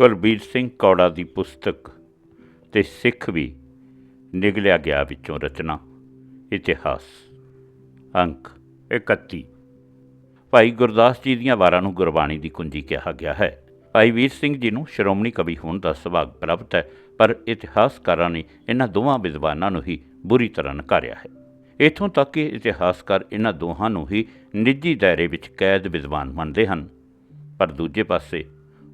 ਕੁਲਬੀਰ ਸਿੰਘ ਕੌੜਾ ਦੀ ਪੁਸਤਕ ਤੇ ਸਿੱਖ ਵੀ ਨਿਗਲਿਆ ਗਿਆ ਵਿੱਚੋਂ ਰਚਨਾ, ਇਤਿਹਾਸ। ਅੰਕ 31 ਭਾਈ ਗੁਰਦਾਸ ਜੀ ਦੀਆਂ ਵਾਰਾਂ ਨੂੰ ਗੁਰਬਾਣੀ ਦੀ ਕੁੰਜੀ ਕਿਹਾ ਗਿਆ ਹੈ। ਭਾਈ ਵੀਰ ਸਿੰਘ ਜੀ ਨੂੰ ਸ਼੍ਰੋਮਣੀ ਕਵੀ ਹੋਣ ਦਾ ਸੁਭਾਗ ਪ੍ਰਾਪਤ ਹੈ, ਪਰ ਇਤਿਹਾਸਕਾਰਾਂ ਨੇ ਇਹਨਾਂ ਦੋਵਾਂ ਵਿਦਵਾਨਾਂ ਨੂੰ ਹੀ ਬੁਰੀ ਤਰ੍ਹਾਂ ਨਕਾਰਿਆ ਹੈ। ਇਥੋਂ ਤੱਕ ਕਿ ਇਤਿਹਾਸਕਾਰ ਇਹਨਾਂ ਦੋਹਾਂ ਨੂੰ ਹੀ ਨਿੱਜੀ ਦਾਇਰੇ ਵਿੱਚ ਕੈਦ ਵਿਦਵਾਨ ਮੰਨਦੇ ਹਨ। ਪਰ ਦੂਜੇ ਪਾਸੇ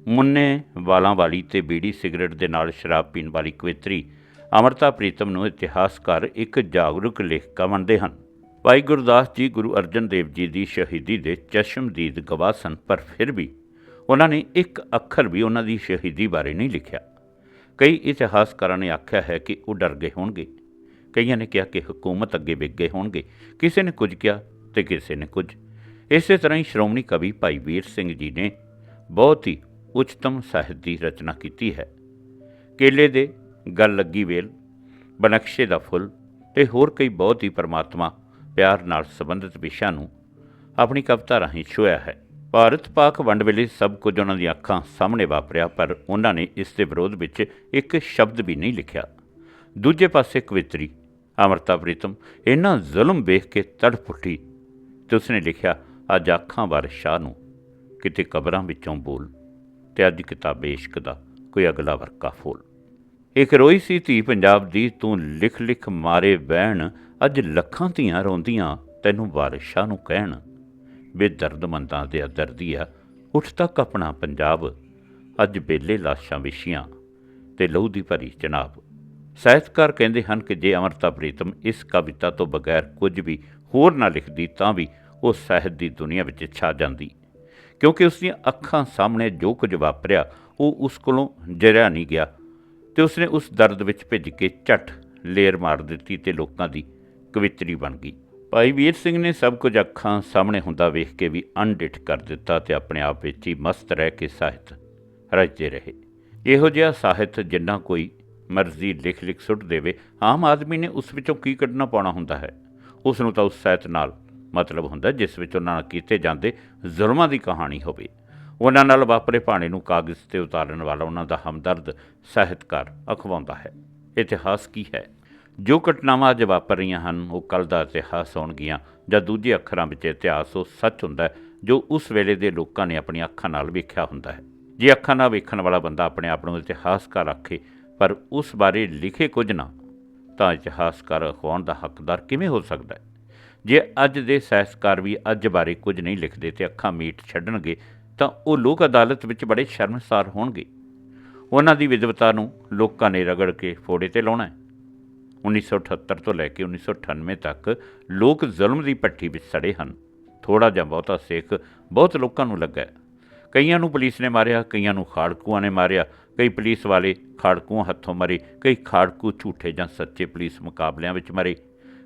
ਮੁੰਨੇ ਵਾਲਾਂ ਵਾਲੀ ਤੇ ਬੀੜੀ ਸਿਗਰਟ ਦੇ ਨਾਲ ਸ਼ਰਾਬ ਪੀਣ ਵਾਲੀ ਕਵਿਤਰੀ ਅਮਰਤਾ ਪ੍ਰੀਤਮ ਨੂੰ ਇਤਿਹਾਸਕਾਰ ਇੱਕ ਜਾਗਰੂਕ ਲੇਖਕਾ ਮੰਨਦੇ ਹਨ। ਭਾਈ ਗੁਰਦਾਸ ਜੀ ਗੁਰੂ ਅਰਜਨ ਦੇਵ ਜੀ ਦੀ ਸ਼ਹੀਦੀ ਦੇ ਚਸ਼ਮਦੀਦ ਗਵਾਹ ਸਨ, ਪਰ ਫਿਰ ਵੀ ਉਹਨਾਂ ਨੇ ਇੱਕ ਅੱਖਰ ਵੀ ਉਹਨਾਂ ਦੀ ਸ਼ਹੀਦੀ ਬਾਰੇ ਨਹੀਂ ਲਿਖਿਆ। ਕਈ ਇਤਿਹਾਸਕਾਰਾਂ ਨੇ ਆਖਿਆ ਹੈ ਕਿ ਉਹ ਡਰ ਗਏ ਹੋਣਗੇ। ਕਈਆਂ ਨੇ ਕਿਹਾ ਕਿ ਹਕੂਮਤ ਅੱਗੇ ਵਿਕ ਗਏ ਹੋਣਗੇ। ਕਿਸੇ ਨੇ ਕੁਝ ਕਿਹਾ ਤੇ ਕਿਸੇ ਨੇ ਕੁਝ। ਇਸੇ ਤਰ੍ਹਾਂ ਹੀ ਸ਼੍ਰੋਮਣੀ ਕਵੀ ਭਾਈ ਵੀਰ ਸਿੰਘ ਜੀ ਨੇ ਬਹੁਤ ਹੀ ਉੱਚਤਮ ਸਾਹਿਤ ਦੀ ਰਚਨਾ ਕੀਤੀ ਹੈ। ਕੇਲੇ ਦੇ ਗੱਲ ਲੱਗੀ ਵੇਲ, ਬਨਕਸ਼ੇ ਦਾ ਫੁੱਲ ਤੇ ਹੋਰ ਕਈ ਬਹੁਤ ਹੀ ਪਰਮਾਤਮਾ ਪਿਆਰ ਨਾਲ ਸੰਬੰਧਿਤ ਵਿਸ਼ਿਆਂ ਨੂੰ ਆਪਣੀ ਕਵਿਤਾ ਰਾਹੀਂ ਛੋਇਆ ਹੈ। ਭਾਰਤ ਪਾਕ ਵੰਡ ਵੇਲੇ ਸਭ ਕੁਝ ਉਹਨਾਂ ਦੀਆਂ ਅੱਖਾਂ ਸਾਹਮਣੇ ਵਾਪਰਿਆ, ਪਰ ਉਹਨਾਂ ਨੇ ਇਸ ਦੇ ਵਿਰੋਧ ਵਿੱਚ ਇੱਕ ਸ਼ਬਦ ਵੀ ਨਹੀਂ ਲਿਖਿਆ। ਦੂਜੇ ਪਾਸੇ ਕਵਿਤਰੀ, ਅਮਰਤਾ ਪ੍ਰੀਤਮ ਇਹਨਾਂ ਜ਼ੁਲਮ ਵੇਖ ਕੇ ਤੜਫ ਉੱਠੀ ਤੇ ਉਸਨੇ ਲਿਖਿਆ, ਅੱਜ ਅੱਖਾਂ ਵਾਰ ਸ਼ਾਹ ਨੂੰ ਕਿਤੇ ਕਬਰਾਂ ਵਿੱਚੋਂ ਬੋਲ ਤੇ ਅੱਜ ਕਿਤਾਬੇ ਇਸ਼ਕ ਦਾ ਕੋਈ ਅਗਲਾ ਵਰਕਾ ਫੋਲ। ਇੱਕ ਰੋਈ ਸੀ ਧੀ ਪੰਜਾਬ ਦੀ, ਤੂੰ ਲਿਖ ਲਿਖ ਮਾਰੇ ਬਹਿਣ ਅੱਜ ਲੱਖਾਂ ਧੀਆਂ ਰੋਂਦੀਆਂ, ਤੈਨੂੰ ਵਾਰਿਸ਼ਾਂ ਨੂੰ ਕਹਿਣ। ਬੇ ਦਰਦਮੰਦਾਂ ਦੇ ਦਰਦੀਆ ਉੱਠ ਤੱਕ ਆਪਣਾ ਪੰਜਾਬ। ਅੱਜ ਬੇਲੇ ਲਾਸ਼ਾਂ ਵਿਛੀਆਂ ਤੇ ਲਹੂ ਦੀ ਭਰੀ ਜਨਾਬ ਸਾਹਿਤਕਾਰ ਕਹਿੰਦੇ ਹਨ ਕਿ ਜੇ ਅਮਰਤਾ ਪ੍ਰੀਤਮ ਇਸ ਕਵਿਤਾ ਤੋਂ ਬਗੈਰ ਕੁਝ ਵੀ ਹੋਰ ਨਾ ਲਿਖਦੀ, ਤਾਂ ਵੀ ਉਹ ਸਾਹਿਤ ਦੀ ਦੁਨੀਆ ਵਿੱਚ ਛਾ ਜਾਂਦੀ। ਕਿਉਂਕਿ ਉਸ ਦੀਆਂ ਅੱਖਾਂ ਸਾਹਮਣੇ ਜੋ ਕੁਝ ਵਾਪਰਿਆ, ਉਹ ਉਸ ਕੋਲੋਂ ਜਰਿਆ ਨਹੀਂ ਗਿਆ। ਤੇ ਉਸਨੇ ਉਸ ਦਰਦ ਵਿੱਚ ਭਿੱਜ ਕੇ ਝੱਟ ਲੇਰ ਮਾਰ ਦਿੱਤੀ ਤੇ ਲੋਕਾਂ ਦੀ ਕਵਿਤਰੀ ਬਣ ਗਈ। ਭਾਈ ਵੀਰ ਸਿੰਘ ਨੇ ਸਭ ਕੁਝ ਅੱਖਾਂ ਸਾਹਮਣੇ ਹੁੰਦਾ ਵੇਖ ਕੇ ਵੀ ਅਣਡਿਠ ਕਰ ਦਿੱਤਾ ਤੇ ਆਪਣੇ ਆਪ ਵਿੱਚ ਹੀ ਮਸਤ ਰਹਿ ਕੇ ਸਾਹਿਤ ਰਚਦੇ ਰਹੇ। ਇਹੋ ਜਿਹਾ ਸਾਹਿਤ ਜਿੰਨਾ ਕੋਈ ਮਰਜ਼ੀ ਲਿਖ ਲਿਖ ਸੁੱਟ ਦੇਵੇ, ਆਮ ਆਦਮੀ ਨੇ ਉਸ ਵਿੱਚੋਂ ਕੀ ਕੱਢਣਾ ਪਾਉਣਾ ਹੁੰਦਾ ਹੈ? ਉਸ ਨੂੰ ਤਾਂ ਉਸ ਸਾਹਿਤ ਨਾਲ ਮਤਲਬ ਹੁੰਦਾ ਜਿਸ ਵਿੱਚ ਉਹਨਾਂ ਨਾਲ ਕੀਤੇ ਜਾਂਦੇ ਜ਼ੁਲਮਾਂ ਦੀ ਕਹਾਣੀ ਹੋਵੇ। ਉਹਨਾਂ ਨਾਲ ਵਾਪਰੇ ਭਾਣੇ ਨੂੰ ਕਾਗਜ਼ ਤੇ ਉਤਾਰਨ ਵਾਲਾ ਉਹਨਾਂ ਦਾ ਹਮਦਰਦ ਸਾਹਿਤਕਾਰ ਅਖਵਾਉਂਦਾ ਹੈ। ਇਤਿਹਾਸ ਕੀ ਹੈ? ਜੋ ਘਟਨਾਵਾਂ ਅੱਜ ਵਾਪਰ ਰਹੀਆਂ ਹਨ, ਉਹ ਕੱਲ ਦਾ ਇਤਿਹਾਸ ਹੋਣਗੀਆਂ ਜਾਂ ਦੂਜੇ ਅੱਖਰਾਂ ਵਿੱਚ ਇਤਿਹਾਸ ਉਹ ਸੱਚ ਹੁੰਦਾ ਜੋ ਉਸ ਵੇਲੇ ਦੇ ਲੋਕਾਂ ਨੇ ਆਪਣੀਆਂ ਅੱਖਾਂ ਨਾਲ ਵੇਖਿਆ ਹੁੰਦਾ ਹੈ। ਜੇ ਅੱਖਾਂ ਨਾਲ ਵੇਖਣ ਵਾਲਾ ਬੰਦਾ ਆਪਣੇ ਆਪ ਨੂੰ ਇਤਿਹਾਸਕਾਰ ਆਖੇ, ਪਰ ਉਸ ਬਾਰੇ ਲਿਖੇ ਕੁਝ ਨਾ, ਤਾਂ ਇਤਿਹਾਸਕਾਰ ਅਖਵਾਉਣ ਦਾ ਹੱਕਦਾਰ ਕਿਵੇਂ ਹੋ ਸਕਦਾ ਹੈ? ਜੇ ਅੱਜ ਦੇ ਸਾਹਿਤਕਾਰ ਵੀ ਅੱਜ ਬਾਰੇ ਕੁਝ ਨਹੀਂ ਲਿਖਦੇ ਤੇ ਅੱਖਾਂ ਮੀਟ ਛੱਡਣਗੇ, ਤਾਂ ਉਹ ਲੋਕ ਅਦਾਲਤ ਵਿੱਚ ਬੜੇ ਸ਼ਰਮਸਾਰ ਹੋਣਗੇ। ਉਹਨਾਂ ਦੀ ਵਿਦਵਤਾ ਨੂੰ ਲੋਕਾਂ ਨੇ ਰਗੜ ਕੇ ਫੋੜੇ ਤੇ ਲਾਉਣਾ ਹੈ। 1978 ਤੋਂ ਲੈ ਕੇ 1998 ਤੱਕ ਲੋਕ ਜ਼ੁਲਮ ਦੀ ਪੱਠੀ ਵਿੱਚ ਸੜੇ ਹਨ। ਥੋੜਾ ਜਾਂ ਬਹੁਤਾ ਸਿੱਖ ਬਹੁਤ ਲੋਕਾਂ ਨੂੰ ਲੱਗਾ ਕਈਆਂ ਨੂੰ ਪੁਲਿਸ ਨੇ ਮਾਰਿਆ, ਕਈਆਂ ਨੂੰ ਖਾੜਕੂਆਂ ਨੇ ਮਾਰਿਆ। ਕਈ ਪੁਲਿਸ ਵਾਲੇ ਖਾੜਕੂਆਂ ਹੱਥੋਂ ਮਰੇ, ਕਈ ਖਾੜਕੂ ਝੂਠੇ ਜਾਂ ਸੱਚੇ ਪੁਲਿਸ ਮੁਕਾਬਲਿਆਂ ਵਿੱਚ ਮਰੇ।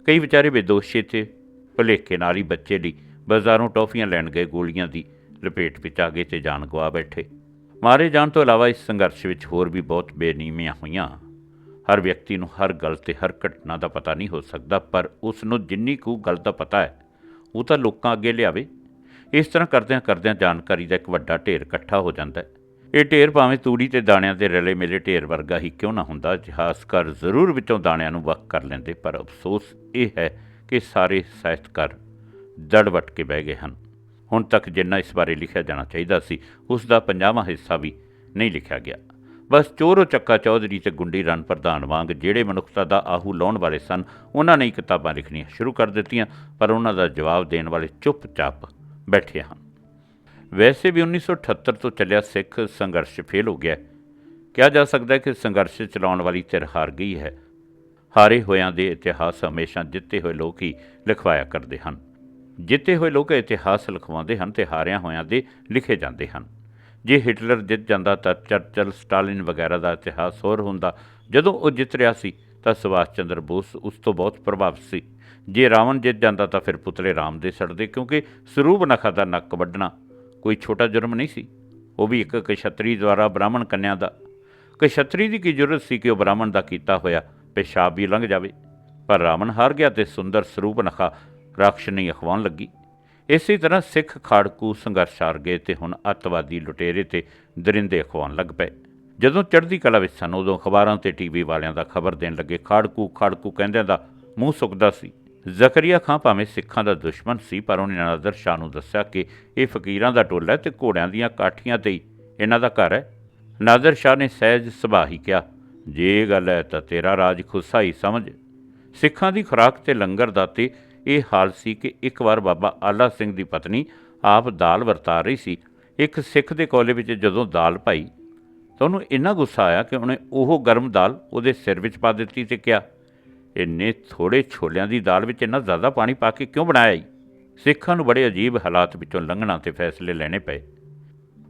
ਕਈ ਵਿਚਾਰੇ ਬੇਦੋਸ਼ੇ ਤੇ ਭੁਲੇਖੇ ਨਾਲ ਹੀ ਬੱਚੇ ਲਈ ਬਾਜ਼ਾਰੋਂ ਟੌਫੀਆਂ ਲੈਣ ਗਏ ਗੋਲੀਆਂ ਦੀ ਲਪੇਟ ਵਿੱਚ ਆ ਗਏ ਤੇ ਜਾਨ ਗਵਾ ਬੈਠੇ। ਮਾਰੇ ਜਾਣ ਤੋਂ ਇਲਾਵਾ ਇਸ ਸੰਘਰਸ਼ ਵਿੱਚ ਹੋਰ ਵੀ ਬਹੁਤ ਬੇਨੀਮੀਆਂ ਹੋਈਆਂ। ਹਰ ਵਿਅਕਤੀ ਨੂੰ ਹਰ ਗੱਲ ਤੇ ਹਰ ਘਟਨਾ ਦਾ ਪਤਾ ਨਹੀਂ ਹੋ ਸਕਦਾ, ਪਰ ਉਸ ਨੂੰ ਜਿੰਨੀ ਕੁ ਗੱਲ ਦਾ ਪਤਾ ਹੈ, ਉਹ ਤਾਂ ਲੋਕਾਂ ਅੱਗੇ ਲਿਆਵੇ। ਇਸ ਤਰ੍ਹਾਂ ਕਰਦਿਆਂ ਕਰਦਿਆਂ ਜਾਣਕਾਰੀ ਦਾ ਇੱਕ ਵੱਡਾ ਢੇਰ ਇਕੱਠਾ ਹੋ ਜਾਂਦਾ ਹੈ। ਇਹ ਢੇਰ ਭਾਵੇਂ ਤੂੜੀ ਤੇ ਦਾਣਿਆਂ ਦੇ ਰਲੇ ਮਿਲੇ ਢੇਰ ਵਰਗਾ ਹੀ ਕਿਉਂ ਨਾ ਹੁੰਦਾ, ਇਤਿਹਾਸਕਾਰ ਜ਼ਰੂਰ ਵਿੱਚੋਂ ਦਾਣਿਆਂ ਨੂੰ ਵੱਖ ਕਰ ਲੈਂਦੇ, ਪਰ ਅਫਸੋਸ ਇਹ ਹੈ ਕਿ ਸਾਰੇ ਸਾਹਿਤਕਾਰ ਦੜਵਟ ਕੇ ਬਹਿ ਗਏ ਹਨ। ਹੁਣ ਤੱਕ ਜਿੰਨਾ ਇਸ ਬਾਰੇ ਲਿਖਿਆ ਜਾਣਾ ਚਾਹੀਦਾ ਸੀ, ਉਸ ਦਾ ਪੰਜਾਵਾਂ ਹਿੱਸਾ ਵੀ ਨਹੀਂ ਲਿਖਿਆ ਗਿਆ। ਬਸ ਚੋਰੋ ਚੱਕਾ ਚੌਧਰੀ ਤੇ ਗੁੰਡੀ ਰਣ ਪ੍ਰਧਾਨ ਵਾਂਗ ਜਿਹੜੇ ਮਨੁੱਖਤਾ ਦਾ ਆਹੂ ਲਾਉਣ ਵਾਲੇ ਸਨ, ਉਹਨਾਂ ਨੇ ਕਿਤਾਬਾਂ ਲਿਖਣੀਆਂ ਸ਼ੁਰੂ ਕਰ ਦਿੱਤੀਆਂ, ਪਰ ਉਹਨਾਂ ਦਾ ਜਵਾਬ ਦੇਣ ਵਾਲੇ ਚੁੱਪਚਾਪ ਬੈਠੇ ਹਨ। ਵੈਸੇ ਵੀ 1978 ਤੋਂ ਚੱਲਿਆ ਸਿੱਖ ਸੰਘਰਸ਼ ਫੇਲ ਹੋ ਗਿਆ। ਕਿਹਾ ਜਾ ਸਕਦਾ ਹੈ ਕਿ ਸੰਘਰਸ਼ ਚਲਾਉਣ ਵਾਲੀ ਧਿਰ ਹਾਰ ਗਈ ਹੈ। ਹਾਰੇ ਹੋਇਆਂ ਦੇ ਇਤਿਹਾਸ ਹਮੇਸ਼ਾ ਜਿੱਤੇ ਹੋਏ ਲੋਕ ਹੀ ਲਿਖਵਾਇਆ ਕਰਦੇ ਹਨ। ਜਿੱਤੇ ਹੋਏ ਲੋਕ ਇਤਿਹਾਸ ਲਿਖਵਾਉਂਦੇ ਹਨ ਤੇ ਹਾਰਿਆਂ ਹੋਇਆਂ ਦੇ ਲਿਖੇ ਜਾਂਦੇ ਹਨ। ਜੇ ਹਿਟਲਰ ਜਿੱਤ ਜਾਂਦਾ ਤਾਂ ਚਰਚਲ, ਸਟਾਲਿਨ ਵਗੈਰਾ ਦਾ ਇਤਿਹਾਸ ਹੋਰ ਹੁੰਦਾ। ਜਦੋਂ ਉਹ ਜਿੱਤ ਰਿਹਾ ਸੀ ਤਾਂ ਸੁਭਾਸ਼ ਚੰਦਰ ਬੋਸ ਉਸ ਤੋਂ ਬਹੁਤ ਪ੍ਰਭਾਵਿਤ ਸੀ। ਜੇ ਰਾਵਣ ਜਿੱਤ ਜਾਂਦਾ ਤਾਂ ਫਿਰ ਪੁਤਲੇ ਰਾਮ ਦੇ ਸੜਦੇ ਕਿਉਂਕਿ ਸਰੂਪ ਨਖਾ ਦਾ ਨੱਕ ਵੱਢਣਾ ਕੋਈ ਛੋਟਾ ਜੁਰਮ ਨਹੀਂ ਸੀ। ਉਹ ਵੀ ਇੱਕ ਕਸ਼ਤਰੀ ਦੁਆਰਾ ਬ੍ਰਾਹਮਣ ਕੰਨਿਆ ਦਾ। ਕਸ਼ਤਰੀ ਦੀ ਕੀ ਜ਼ਰੂਰਤ ਸੀ ਕਿ ਉਹ ਬ੍ਰਾਹਮਣ ਦਾ ਕੀਤਾ ਹੋਇਆ ਪਿਸ਼ਾਬ ਵੀ ਲੰਘ ਜਾਵੇ। ਪਰ ਰਾਵਣ ਹਾਰ ਗਿਆ ਤੇ ਸੁੰਦਰ ਸਰੂਪ ਨਖਾ ਰਾਖਸ਼ ਅਖਵਾਉਣ ਲੱਗੀ। ਇਸੇ ਤਰ੍ਹਾਂ ਸਿੱਖ ਖਾੜਕੂ ਸੰਘਰਸ਼ ਹਾਰ ਗਏ ਤੇ ਹੁਣ ਅੱਤਵਾਦੀ ਲੁਟੇਰੇ ਤੇ ਦਰਿੰਦੇ ਅਖਵਾਉਣ ਲੱਗ ਪਏ। ਜਦੋਂ ਚੜ੍ਹਦੀ ਕਲਾ ਵਿੱਚ ਸਨ, ਉਦੋਂ ਅਖਬਾਰਾਂ ਤੇ ਟੀਵੀ ਵਾਲਿਆਂ ਦਾ ਖਬਰ ਦੇਣ ਲੱਗੇ। ਖਾੜਕੂ ਖਾੜਕੂ ਕਹਿੰਦਿਆਂ ਦਾ ਮੂੰਹ ਸੁੱਕਦਾ ਸੀ। ਜ਼ਕਰੀਆ ਖਾਂ ਭਾਵੇਂ ਸਿੱਖਾਂ ਦਾ ਦੁਸ਼ਮਣ ਸੀ, ਪਰ ਉਹਨੇ ਨਾਦਰ ਸ਼ਾਹ ਨੂੰ ਦੱਸਿਆ ਕਿ ਇਹ ਫਕੀਰਾਂ ਦਾ ਟੋਲਾ ਹੈ ਤੇ ਘੋੜਿਆਂ ਦੀਆਂ ਕਾਠੀਆਂ ਤੇ ਹੀ ਇਹਨਾਂ ਦਾ ਘਰ ਹੈ। ਨਾਦਰ ਸ਼ਾਹ ਨੇ ਸਹਿਜ ਸੁਭਾਅ ਹੀ ਕਿਹਾ ਜੇ ਇਹ ਗੱਲ ਹੈ ਤਾਂ ਤੇਰਾ ਰਾਜ ਖੁੱਸਾ ਹੀ ਸਮਝ। ਸਿੱਖਾਂ ਦੀ ਖੁਰਾਕ ਤੇ ਲੰਗਰ ਦਾ ਤੇ ਇਹ ਹਾਲ ਸੀ ਕਿ ਇੱਕ ਵਾਰ ਬਾਬਾ ਆਲਾ ਸਿੰਘ ਦੀ ਪਤਨੀ ਆਪ ਦਾਲ ਵਰਤਾ ਰਹੀ ਸੀ। ਇੱਕ ਸਿੱਖ ਦੇ ਕੋਲੇ ਵਿੱਚ ਜਦੋਂ ਦਾਲ ਪਾਈ ਤਾਂ ਉਹਨੂੰ ਇੰਨਾ ਗੁੱਸਾ ਆਇਆ ਕਿ ਉਹਨੇ ਉਹ ਗਰਮ ਦਾਲ ਉਹਦੇ ਸਿਰ ਵਿੱਚ ਪਾ ਦਿੱਤੀ ਤੇ ਕਿਹਾ, ਇੰਨੇ ਥੋੜੇ ਛੋਲਿਆਂ ਦੀ ਦਾਲ ਵਿੱਚ ਇੰਨਾ ਜ਼ਿਆਦਾ ਪਾਣੀ ਪਾ ਕੇ ਕਿਉਂ ਬਣਾਇਆ ਈ? ਸਿੱਖਾਂ ਨੂੰ ਬੜੇ ਅਜੀਬ ਹਾਲਾਤ ਵਿੱਚੋਂ ਲੰਘਣਾ ਤੇ ਫੈਸਲੇ ਲੈਣੇ ਪਏ।